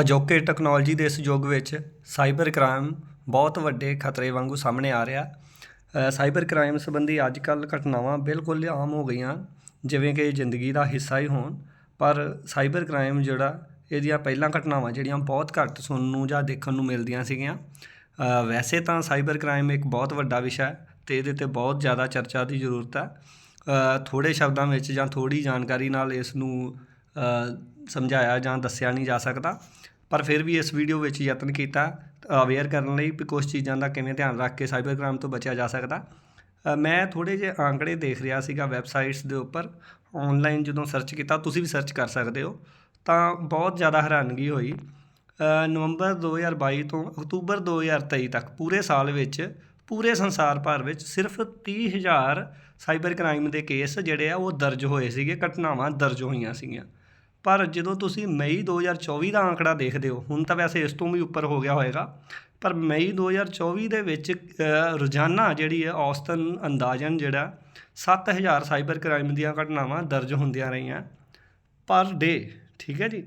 ਅਜੋਕੇ ਟੈਕਨੋਲੋਜੀ ਦੇ ਇਸ ਯੁੱਗ ਵਿੱਚ ਸਾਈਬਰ ਕ੍ਰਾਈਮ ਬਹੁਤ ਵੱਡੇ ਖਤਰੇ ਵਾਂਗੂ ਸਾਹਮਣੇ ਆ ਰਿਹਾ। ਸਾਈਬਰ ਕ੍ਰਾਈਮ ਸੰਬੰਧੀ ਅੱਜ ਕੱਲ੍ਹ ਘਟਨਾਵਾਂ ਬਿਲਕੁਲ ਆਮ ਹੋ ਗਈਆਂ ਜਿਵੇਂ ਕਿ ਜ਼ਿੰਦਗੀ ਦਾ ਹਿੱਸਾ ਹੀ ਹੋਣ ਪਰ ਸਾਈਬਰ ਕ੍ਰਾਈਮ ਜਿਹੜਾ ਇਹਦੀਆਂ ਪਹਿਲਾਂ ਘਟਨਾਵਾਂ ਜਿਹੜੀਆਂ ਬਹੁਤ ਘੱਟ ਸੁਣਨ ਨੂੰ ਜਾਂ ਦੇਖਣ ਨੂੰ ਮਿਲਦੀਆਂ ਸੀਗੀਆਂ। ਵੈਸੇ ਤਾਂ ਸਾਈਬਰ ਕ੍ਰਾਈਮ ਇੱਕ ਬਹੁਤ ਵੱਡਾ ਵਿਸ਼ਾ ਹੈ ਤੇ ਇਹਦੇ ਤੇ ਬਹੁਤ ਜ਼ਿਆਦਾ ਚਰਚਾ ਦੀ ਜ਼ਰੂਰਤ ਹੈ। ਅ, ਥੋੜ੍ਹੇ ਸ਼ਬਦਾਂ ਵਿੱਚ ਜਾਂ ਥੋੜ੍ਹੀ ਜਾਣਕਾਰੀ ਨਾਲ ਇਸ ਨੂੰ ਸਮਝਾਇਆ ਜਾਂ ਦੱਸਿਆ ਨਹੀਂ ਜਾ ਸਕਦਾ। ਪਰ ਫਿਰ ਵੀ ਇਸ ਵੀਡੀਓ ਵਿੱਚ ਯਤਨ ਕੀਤਾ ਅਵੇਅਰ ਕਰਨ ਲਈ ਵੀ ਕੁਝ ਚੀਜ਼ਾਂ ਦਾ ਕਿਵੇਂ ਧਿਆਨ ਰੱਖ ਕੇ ਸਾਈਬਰ ਕ੍ਰਾਈਮ ਤੋਂ ਬਚਿਆ ਜਾ ਸਕਦਾ। ਮੈਂ ਥੋੜ੍ਹੇ ਜਿਹੇ ਆંકੜੇ ਦੇਖ ਰਿਹਾ ਸੀਗਾ ਵੈਬਸਾਈਟਸ ਦੇ ਉੱਪਰ ਆਨਲਾਈਨ ਜਦੋਂ ਸਰਚ ਕੀਤਾ ਤੁਸੀਂ ਵੀ ਸਰਚ ਕਰ ਸਕਦੇ ਹੋ ਤਾਂ ਬਹੁਤ ਜ਼ਿਆਦਾ ਹੈਰਾਨਗੀ ਹੋਈ। ਅ, ਨਵੰਬਰ 2022 ਤੋਂ ਅਕਤੂਬਰ 2023 ਤੱਕ ਪੂਰੇ ਸਾਲ ਵਿੱਚ ਪੂਰੇ ਸੰਸਾਰ ਭਰ ਵਿੱਚ ਸਿਰਫ 30000 ਸਾਈਬਰ ਕ੍ਰਾਈਮ ਦੇ ਕੇਸ ਜਿਹੜੇ ਆ ਉਹ ਦਰਜ ਹੋਏ ਸੀਗੇ ਘਟਨਾਵਾਂ ਦਰਜ ਹੋਈਆਂ ਸੀਗੀਆਂ। ਪਰ ਜਦੋਂ ਤੁਸੀਂ ਮਈ 2024 ਦਾ ਆંકੜਾ ਦੇਖਦੇ ਹੋ, ਹੁਣ ਤਾਂ ਵੈਸੇ ਇਸ ਤੋਂ ਵੀ ਉੱਪਰ ਹੋ ਗਿਆ ਹੋਵੇਗਾ ਪਰ ਮਈ 2024 ਦੇ ਵਿੱਚ ਰੋਜ਼ਾਨਾ ਜਿਹੜੀ ਹੈ ਔਸਤਨ ਅੰਦਾਜ਼ਨ ਜਿਹੜਾ 7000 ਸਾਈਬਰ ਕ੍ਰਾਈਮ ਦੀਆਂ ਘਟਨਾਵਾਂ ਦਰਜ ਹੁੰਦੀਆਂ ਰਹੀਆਂ ਪਰ ਡੇ, ਠੀਕ ਹੈ ਜੀ?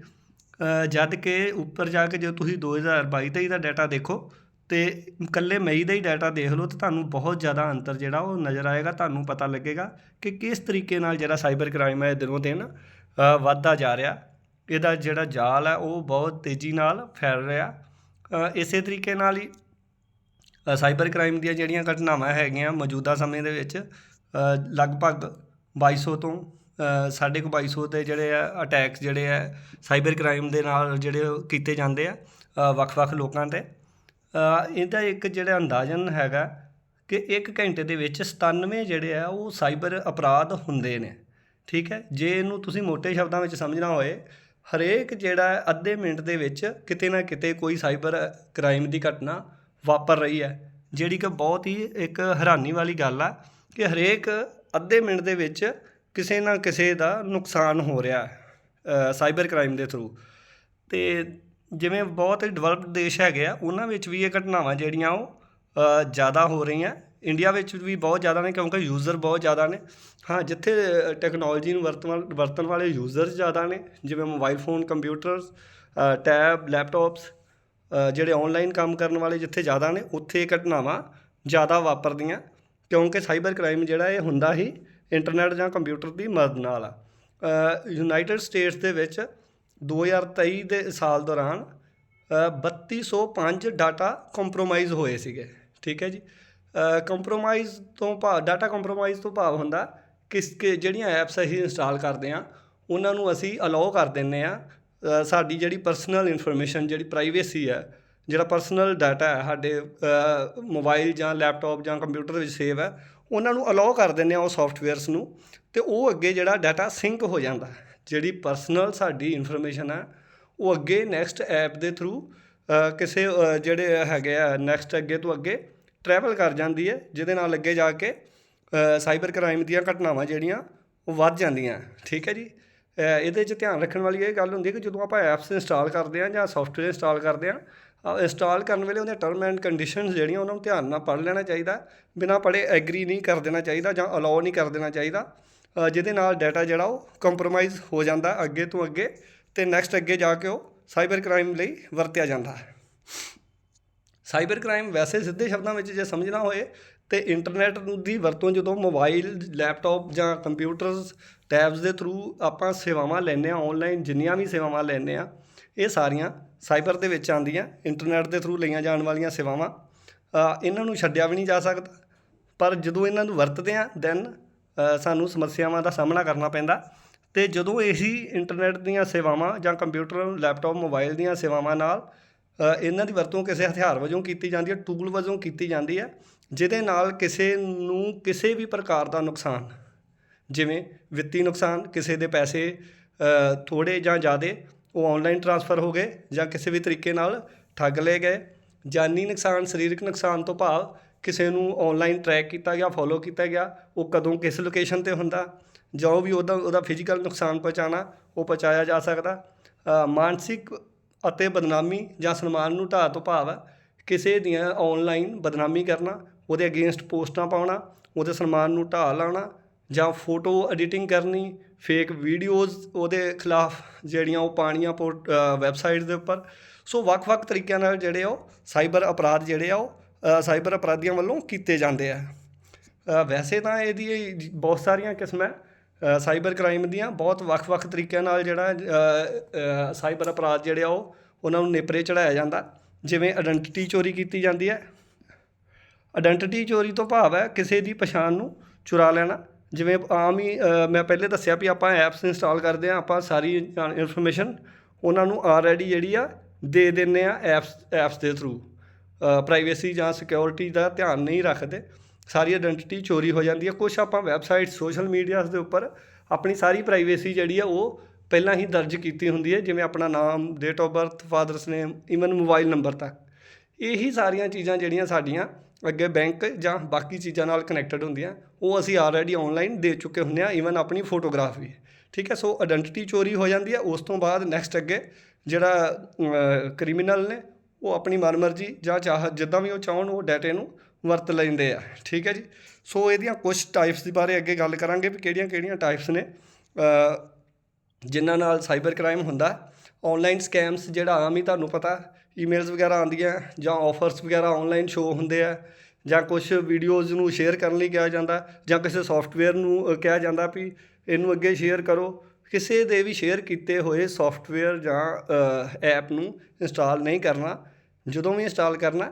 ਜਦ ਕਿ ਉੱਪਰ ਜਾ ਕੇ ਜੇ ਤੁਸੀਂ 2022-23 ਦਾ ਡਾਟਾ ਦੇਖੋ ਤੇ ਇਕੱਲੇ ਮਈ ਦਾ ਹੀ ਡਾਟਾ ਦੇਖ ਲਓ ਤਾਂ ਤੁਹਾਨੂੰ ਬਹੁਤ ਜ਼ਿਆਦਾ ਅੰਤਰ ਜਿਹੜਾ ਉਹ ਨਜ਼ਰ ਆਏਗਾ, ਤੁਹਾਨੂੰ ਪਤਾ ਲੱਗੇਗਾ ਕਿ ਕਿਸ ਤਰੀਕੇ ਨਾਲ ਜਿਹੜਾ ਸਾਈਬਰ ਕ੍ਰਾਈਮ ਹੈ ਦਿਨੋਂ ਦਿਨ ਵੱਧਦਾ ਜਾ ਰਿਹਾ। ਇਹਦਾ ਜਿਹੜਾ ਜਾਲ ਹੈ ਉਹ ਬਹੁਤ ਤੇਜ਼ੀ ਨਾਲ ਫੈਲ ਰਿਹਾ। ਇਸੇ ਤਰੀਕੇ ਨਾਲ ਹੀ ਸਾਈਬਰ ਕ੍ਰਾਈਮ ਦੀਆਂ ਜਿਹੜੀਆਂ ਘਟਨਾਵਾਂ ਹੈਗੀਆਂ ਮੌਜੂਦਾ ਸਮੇਂ ਦੇ ਵਿੱਚ ਅ, ਲਗਭਗ 2200 ਤੋਂ ਅ, ਸਾਢੇ ਕੁ 2200 ਦੇ ਜਿਹੜੇ ਆ ਅਟੈਕ ਜਿਹੜੇ ਆ ਸਾਈਬਰ ਕ੍ਰਾਈਮ ਦੇ ਨਾਲ ਜਿਹੜੇ ਕੀਤੇ ਜਾਂਦੇ ਆ ਵੱਖ-ਵੱਖ ਲੋਕਾਂ ਤੇ। ਇਹਦਾ ਇੱਕ ਜਿਹੜਾ ਅੰਦਾਜ਼ਨ ਹੈਗਾ ਕਿ ਇੱਕ ਘੰਟੇ ਦੇ ਵਿੱਚ 97 ਜਿਹੜੇ ਆ ਉਹ ਸਾਈਬਰ ਅਪਰਾਧ ਹੁੰਦੇ ਨੇ। ਠੀਕ ਹੈ? ਜੇ ਇਹਨੂੰ ਤੁਸੀਂ ਮੋٹے ਸ਼ਬਦਾਂ ਵਿੱਚ ਸਮਝਣਾ ਹੋਏ, ਹਰੇਕ ਜਿਹੜਾ ਅੱਧੇ ਮਿੰਟ ਦੇ ਵਿੱਚ ਕਿਤੇ ਨਾ ਕਿਤੇ ਕੋਈ ਸਾਈਬਰ ਕ੍ਰਾਈਮ ਦੀ ਘਟਨਾ ਵਾਪਰ ਰਹੀ ਹੈ। ਜਿਹੜੀ ਕਿ ਬਹੁਤ ਹੀ ਇੱਕ ਹੈਰਾਨੀ ਵਾਲੀ ਗੱਲ ਆ ਕਿ ਹਰੇਕ ਅੱਧੇ ਮਿੰਟ ਦੇ ਵਿੱਚ ਕਿਸੇ ਨਾ ਕਿਸੇ ਦਾ ਨੁਕਸਾਨ ਹੋ ਰਿਹਾ ਹੈ ਸਾਈਬਰ ਕ੍ਰਾਈਮ ਦੇ ਥਰੂ। ਤੇ ਜਿਵੇਂ ਬਹੁਤ ਡਿਵੈਲਪਡ ਦੇਸ਼ ਹੈਗੇ ਆ, ਉਹਨਾਂ ਵਿੱਚ ਵੀ ਇਹ ਘਟਨਾਵਾਂ ਜਿਹੜੀਆਂ ਉਹ ਜ਼ਿਆਦਾ ਹੋ ਰਹੀਆਂ। ਇੰਡੀਆ ਵਿੱਚ ਵੀ ਬਹੁਤ ਜ਼ਿਆਦਾ ਨੇ ਕਿਉਂਕਿ ਯੂਜ਼ਰ ਬਹੁਤ ਜ਼ਿਆਦਾ ਨੇ। ਹਾਂ ਜਿੱਥੇ ਟੈਕਨੋਲੋਜੀ ਨੂੰ ਵਰਤਣ ਵਰਤਣ ਵਾਲੇ ਯੂਜ਼ਰ ਜ਼ਿਆਦਾ ਨੇ ਜਿਵੇਂ mobile phone computers tab laptops ਜਿਹੜੇ ਆਨਲਾਈਨ ਕੰਮ ਕਰਨ ਵਾਲੇ ਜਿੱਥੇ ਜ਼ਿਆਦਾ ਨੇ ਉੱਥੇ ਇਹ ਘਟਨਾਵਾਂ ਜ਼ਿਆਦਾ ਵਾਪਰਦੀਆਂ ਕਿਉਂਕਿ ਸਾਈਬਰ ਕ੍ਰਾਈਮ ਜਿਹੜਾ ਇਹ ਹੁੰਦਾ ਹੀ ਇੰਟਰਨੈਟ ਜਾਂ ਕੰਪਿਊਟਰ ਦੀ ਮਦਦ ਨਾਲ ਆ। ਯੂਨਾਈਟਿਡ ਸਟੇਟਸ ਦੇ ਵਿੱਚ 2023 ਦੇ ਸਾਲ ਦੌਰਾਨ ਅ, 3205 ਡਾਟਾ ਕੰਪਰੋਮਾਈਜ਼ ਹੋਏ ਸੀਗੇ ਠੀਕ ਹੈ ਜੀ। ਕੰਪਰੋਮਾਈਜ਼ ਤੋਂ ਭਾਵ ਡਾਟਾ ਕੰਪਰੋਮਾਈਜ਼ ਤੋਂ ਭਾਵ ਹੁੰਦਾ ਕਿਸ ਕਿ ਜਿਹੜੀਆਂ ਐਪਸ ਅਸੀਂ ਇੰਸਟਾਲ ਕਰਦੇ ਆ ਉਹਨਾਂ ਨੂੰ ਅਸੀਂ ਅਲਾਉ ਕਰ ਦਿੰਨੇ ਆ ਸਾਡੀ ਜਿਹੜੀ ਪਰਸਨਲ ਇਨਫੋਰਮੇਸ਼ਨ ਜਿਹੜੀ ਪ੍ਰਾਈਵੇਸੀ ਹੈ, ਜਿਹੜਾ ਪਰਸਨਲ ਡਾਟਾ ਹੈ, ਸਾਡੇ ਮੋਬਾਈਲ ਜਾਂ ਲੈਪਟਾਪ ਜਾਂ ਕੰਪਿਊਟਰ ਵਿੱਚ ਸੇਵ ਹੈ, ਉਹਨਾਂ ਨੂੰ ਅਲਾਉ ਕਰ ਦਿੰਨੇ ਆ ਉਹ ਸੌਫਟਵੇਅਰਸ ਨੂੰ ਤੇ ਉਹ ਅੱਗੇ ਜਿਹੜਾ ਡਾਟਾ ਸਿੰਕ ਹੋ ਜਾਂਦਾ ਜਿਹੜੀ ਪਰਸਨਲ ਸਾਡੀ ਇਨਫੋਰਮੇਸ਼ਨ ਹੈ, ਉਹ ਅੱਗੇ ਨੈਕਸਟ ਐਪ ਦੇ ਥਰੂ ਕਿਸੇ ਜਿਹੜੇ ਹੈਗੇ ਆ ਨੈਕਸਟ ਅੱਗੇ ਤੋਂ ਅੱਗੇ ਟਰੈਵਲ ਕਰ ਜਾਂਦੀ ਹੈ, ਜਿਹਦੇ ਨਾਲ ਅੱਗੇ ਜਾ ਕੇ ਸਾਈਬਰ ਕ੍ਰਾਈਮ ਦੀਆਂ ਘਟਨਾਵਾਂ ਜਿਹੜੀਆਂ, ਉਹ ਵੱਧ ਜਾਂਦੀਆਂ। ਠੀਕ ਹੈ ਜੀ? ਇਹਦੇ 'ਚ ਧਿਆਨ ਰੱਖਣ ਵਾਲੀ ਇਹ ਗੱਲ ਹੁੰਦੀ ਹੈ ਕਿ ਜਦੋਂ ਆਪਾਂ ਐਪਸ ਇੰਸਟਾਲ ਕਰਦੇ ਹਾਂ ਜਾਂ ਸੌਫਟਵੇਅਰ ਇੰਸਟਾਲ ਕਰਦੇ ਹਾਂ ਇੰਸਟਾਲ ਕਰਨ ਵੇਲੇ ਉਹਦੇ ਟਰਮ ਐਂਡ ਕੰਡੀਸ਼ਨਸ ਜਿਹੜੀਆਂ, ਉਹਨਾਂ ਨੂੰ ਧਿਆਨ ਨਾਲ ਪੜ੍ਹ ਲੈਣਾ ਚਾਹੀਦਾ। ਬਿਨਾਂ ਪੜ੍ਹੇ ਐਗਰੀ ਨਹੀਂ ਕਰ ਦੇਣਾ ਚਾਹੀਦਾ ਜਾਂ ਅਲਾਉ ਨਹੀਂ ਕਰ ਦੇਣਾ ਚਾਹੀਦਾ। ਜਿਹਦੇ ਨਾਲ ਡਾਟਾ ਜਿਹੜਾ ਉਹ ਕੰਪਰੋਮਾਈਜ਼ ਹੋ ਜਾਂਦਾ ਅੱਗੇ ਤੋਂ ਅੱਗੇ ਤੇ ਨੈਕਸਟ ਅੱਗੇ ਜਾ ਕੇ ਉਹ ਸਾਈਬਰ ਕ੍ਰਾਈਮ ਲਈ ਵਰਤਿਆ ਜਾਂਦਾ ਹੈ। ਸਾਈਬਰ ਕ੍ਰਾਈਮ ਵੈਸੇ ਸਿੱਧੇ ਸ਼ਬਦਾਂ ਵਿੱਚ ਜੇ ਸਮਝਣਾ ਹੋਏ ਤੇ ਇੰਟਰਨੈਟ ਦੀ ਵਰਤੋਂ ਜਦੋਂ ਮੋਬਾਈਲ, ਲੈਪਟਾਪ ਜਾਂ ਕੰਪਿਊਟਰਸ, ਟੈਬਸ ਦੇ ਥਰੂ ਆਪਾਂ ਸੇਵਾਵਾਂ ਲੈਂਦੇ ਆ ਆਨਲਾਈਨ ਜਿੰਨੀਆਂ ਵੀ ਸੇਵਾਵਾਂ ਲੈਂਦੇ ਆ ਇਹ ਸਾਰੀਆਂ ਸਾਈਬਰ ਦੇ ਵਿੱਚ ਆਉਂਦੀਆਂ, ਇੰਟਰਨੈਟ ਦੇ ਥਰੂ ਲਈਆਂ ਜਾਣ ਵਾਲੀਆਂ ਸੇਵਾਵਾਂ। ਇਹਨਾਂ ਨੂੰ ਛੱਡਿਆ ਵੀ ਨਹੀਂ ਜਾ ਸਕਦਾ। ਪਰ ਜਦੋਂ ਇਹਨਾਂ ਨੂੰ ਵਰਤਦੇ ਆ ਦੈਨ ਸਾਨੂੰ ਸਮੱਸਿਆਵਾਂ ਦਾ ਸਾਹਮਣਾ ਕਰਨਾ ਪੈਂਦਾ ਤੇ ਜਦੋਂ ਇਹੀ ਇੰਟਰਨੈਟ ਦੀਆਂ ਸੇਵਾਵਾਂ ਜਾਂ ਕੰਪਿਊਟਰ, ਲੈਪਟਾਪ, ਮੋਬਾਈਲ ਦੀਆਂ ਸੇਵਾਵਾਂ ਨਾਲ ਇਹਨਾਂ ਦੀ ਵਰਤੋਂ ਕਿਸੇ ਹਥਿਆਰ ਵਜੋਂ ਕੀਤੀ ਜਾਂਦੀ ਹੈ ਟੂਲ ਵਜੋਂ ਕੀਤੀ ਜਾਂਦੀ ਹੈ ਜਿਹਦੇ ਨਾਲ ਕਿਸੇ ਨੂੰ ਕਿਸੇ ਵੀ ਪ੍ਰਕਾਰ ਦਾ ਨੁਕਸਾਨ ਜਿਵੇਂ ਵਿੱਤੀ ਨੁਕਸਾਨ ਕਿਸੇ ਦੇ ਪੈਸੇ ਅ, ਥੋੜ੍ਹੇ ਜਾਂ ਜ਼ਿਆਦੇ ਉਹ ਆਨਲਾਈਨ ਟ੍ਰਾਂਸਫਰ ਹੋ ਗਏ ਜਾਂ ਕਿਸੇ ਵੀ ਤਰੀਕੇ ਨਾਲ ਠੱਗ ਲਏ ਗਏ ਜਾਨੀ ਨੁਕਸਾਨ ਸਰੀਰਕ ਨੁਕਸਾਨ ਤੋਂ ਭਾਵ ਕਿਸੇ ਨੂੰ ਆਨਲਾਈਨ ਟਰੈਕ ਕੀਤਾ ਗਿਆ ਫੋਲੋ ਕੀਤਾ ਗਿਆ ਉਹ ਕਦੋਂ ਕਿਸ ਲੋਕੇਸ਼ਨ ਤੇ ਹੁੰਦਾ ਜੋ ਵੀ ਉਹਦਾ ਉਹਦਾ ਫਿਜ਼ੀਕਲ ਨੁਕਸਾਨ ਪਹੁੰਚਾਉਣਾ ਉਹ ਪਹੁੰਚਾਇਆ ਜਾ ਸਕਦਾ। ਮਾਨਸਿਕ ਅਤੇ ਬਦਨਾਮੀ ਜਾਂ ਸਨਮਾਨ ਨੂੰ ਢਾਹ ਤੋਂ ਭਾਵ ਹੈ ਕਿਸੇ ਦੀਆਂ ਆਨਲਾਈਨ ਬਦਨਾਮੀ ਕਰਨਾ, ਉਹਦੇ ਅਗੇਂਸਟ ਪੋਸਟਾਂ ਪਾਉਣਾ, ਉਹਦੇ ਸਨਮਾਨ ਨੂੰ ਢਾਹ ਲਾਉਣਾ ਜਾਂ ਫੋਟੋ ਐਡੀਟਿੰਗ ਕਰਨੀ ਫੇਕ ਵੀਡੀਓਜ਼ ਉਹਦੇ ਖਿਲਾਫ ਜਿਹੜੀਆਂ ਉਹ ਪਾਣੀਆਂ ਵੈਬਸਾਈਟ ਦੇ ਉੱਪਰ। ਸੋ ਵੱਖ-ਵੱਖ ਤਰੀਕਿਆਂ ਨਾਲ ਜਿਹੜੇ ਉਹ ਸਾਈਬਰ ਅਪਰਾਧ ਜਿਹੜੇ ਆ ਉਹ ਸਾਈਬਰ ਅਪਰਾਧੀਆਂ ਵੱਲੋਂ ਕੀਤੇ ਜਾਂਦੇ ਆ। ਵੈਸੇ ਤਾਂ ਇਹਦੀ ਬਹੁਤ ਸਾਰੀਆਂ ਕਿਸਮਾਂ ਸਾਈਬਰ ਕ੍ਰਾਈਮ ਦੀਆਂ ਬਹੁਤ ਵੱਖ-ਵੱਖ ਤਰੀਕਿਆਂ ਨਾਲ ਜਿਹੜਾ ਸਾਈਬਰ ਅਪਰਾਧ ਜਿਹੜੇ ਆ ਉਹ, ਉਹਨਾਂ ਨੂੰ ਨੇਪਰੇ ਚੜਾਇਆ ਜਾਂਦਾ। ਜਿਵੇਂ ਆਇਡੈਂਟੀਟੀ ਚੋਰੀ ਕੀਤੀ ਜਾਂਦੀ ਹੈ। ਆਇਡੈਂਟੀਟੀ ਚੋਰੀ ਤੋਂ ਭਾਵ ਹੈ ਕਿਸੇ ਦੀ ਪਛਾਣ ਨੂੰ ਚੁਰਾ ਲੈਣਾ। ਜਿਵੇਂ ਆਮ ਹੀ ਮੈਂ ਪਹਿਲੇ ਦੱਸਿਆ ਵੀ ਆਪਾਂ ਐਪਸ ਇੰਸਟਾਲ ਕਰਦੇ ਆ ਆਪਾਂ ਸਾਰੀ ਇਨਫੋਰਮੇਸ਼ਨ ਉਹਨਾਂ ਨੂੰ ਆਲਰੇਡੀ ਜਿਹੜੀ ਆ ਦੇ ਦਿੰਨੇ ਆ ਐਪਸ ਐਪਸ ਦੇ ਥਰੂ ਪ੍ਰਾਈਵੇਸੀ ਜਾਂ ਸਿਕਿਉਰਿਟੀ ਦਾ ਧਿਆਨ ਨਹੀਂ ਰੱਖਦੇ। ਸਾਰੀ ਆਇਡੈਂਟੀਟੀ ਚੋਰੀ ਹੋ ਜਾਂਦੀ ਹੈ। ਕੁਝ ਆਪਾਂ ਵੈਬਸਾਈਟ ਸੋਸ਼ਲ ਮੀਡੀਆਸ ਦੇ ਉੱਪਰ ਆਪਣੀ ਸਾਰੀ ਪ੍ਰਾਈਵੇਸੀ ਜਿਹੜੀ ਆ, ਉਹ ਪਹਿਲਾਂ ਹੀ ਦਰਜ ਕੀਤੀ ਹੁੰਦੀ ਹੈ। ਜਿਵੇਂ ਆਪਣਾ ਨਾਮ date of birth father's name even mobile number ਤੱਕ। ਇਹੀ ਸਾਰੀਆਂ ਚੀਜ਼ਾਂ ਜਿਹੜੀਆਂ ਸਾਡੀਆਂ ਅੱਗੇ ਬੈਂਕ ਜਾਂ ਬਾਕੀ ਚੀਜ਼ਾਂ ਨਾਲ ਕਨੈਕਟਡ ਹੁੰਦੀਆਂ, ਉਹ ਅਸੀਂ ਆਲਰੇਡੀ ਆਨਲਾਈਨ ਦੇ ਚੁੱਕੇ ਹੁੰਦੇ ਆ। ਈਵਨ ਆਪਣੀ ਫੋਟੋਗ੍ਰਾਫ ਵੀ। ਠੀਕ ਹੈ ਸੋ ਆਇਡੈਂਟੀਟੀ ਚੋਰੀ ਹੋ ਜਾਂਦੀ ਹੈ। ਉਸ ਤੋਂ ਬਾਅਦ ਨੈਕਸਟ ਅੱਗੇ ਜਿਹੜਾ ਕ੍ਰਿਮੀਨਲ ਨੇ, ਉਹ ਆਪਣੀ ਮਨਮਰਜ਼ੀ ਜਾਂ ਚਾਹ ਜਿੱਦਾਂ ਵੀ ਉਹ ਚਾਹਣ, ਉਹ ਡਾਟੇ ਨੂੰ ਵਰਤ ਲੈਂਦੇ ਆ, ਠੀਕ ਹੈ ਜੀ? ਸੋ ਇਹਦੀਆਂ ਕੁਝ ਟਾਈਪਸ ਦੇ ਬਾਰੇ ਅੱਗੇ ਗੱਲ ਕਰਾਂਗੇ ਵੀ ਕਿਹੜੀਆਂ-ਕਿਹੜੀਆਂ ਟਾਈਪਸ ਨੇ ਜਿਨ੍ਹਾਂ ਨਾਲ ਸਾਈਬਰ ਕ੍ਰਾਈਮ ਹੁੰਦਾ। ਆਨਲਾਈਨ ਸਕੈਮਸ ਜਿਹੜਾ ਆਮ ਹੀ ਤੁਹਾਨੂੰ ਪਤਾ ਈਮੇਲਸ ਵਗੈਰਾ ਆਉਂਦੀਆਂ ਜਾਂ ਆਫਰਸ ਵਗੈਰਾ ਆਨਲਾਈਨ ਸ਼ੋ ਹੁੰਦੇ ਆ, ਜਾਂ ਕੁਝ ਵੀਡੀਓਜ਼ ਨੂੰ ਸ਼ੇਅਰ ਕਰਨ ਲਈ ਕਿਹਾ ਜਾਂਦਾ, ਜਾਂ ਕਿਸੇ ਸੌਫਟਵੇਅਰ ਨੂੰ ਕਿਹਾ ਜਾਂਦਾ ਵੀ ਇਹਨੂੰ ਅੱਗੇ ਸ਼ੇਅਰ ਕਰੋ। ਕਿਸੇ ਦੇ ਵੀ ਸ਼ੇਅਰ ਕੀਤੇ ਹੋਏ ਸੌਫਟਵੇਅਰ ਜਾਂ ਐਪ ਨੂੰ ਇੰਸਟਾਲ ਨਹੀਂ ਕਰਨਾ। ਜਦੋਂ ਵੀ ਇੰਸਟਾਲ ਕਰਨਾ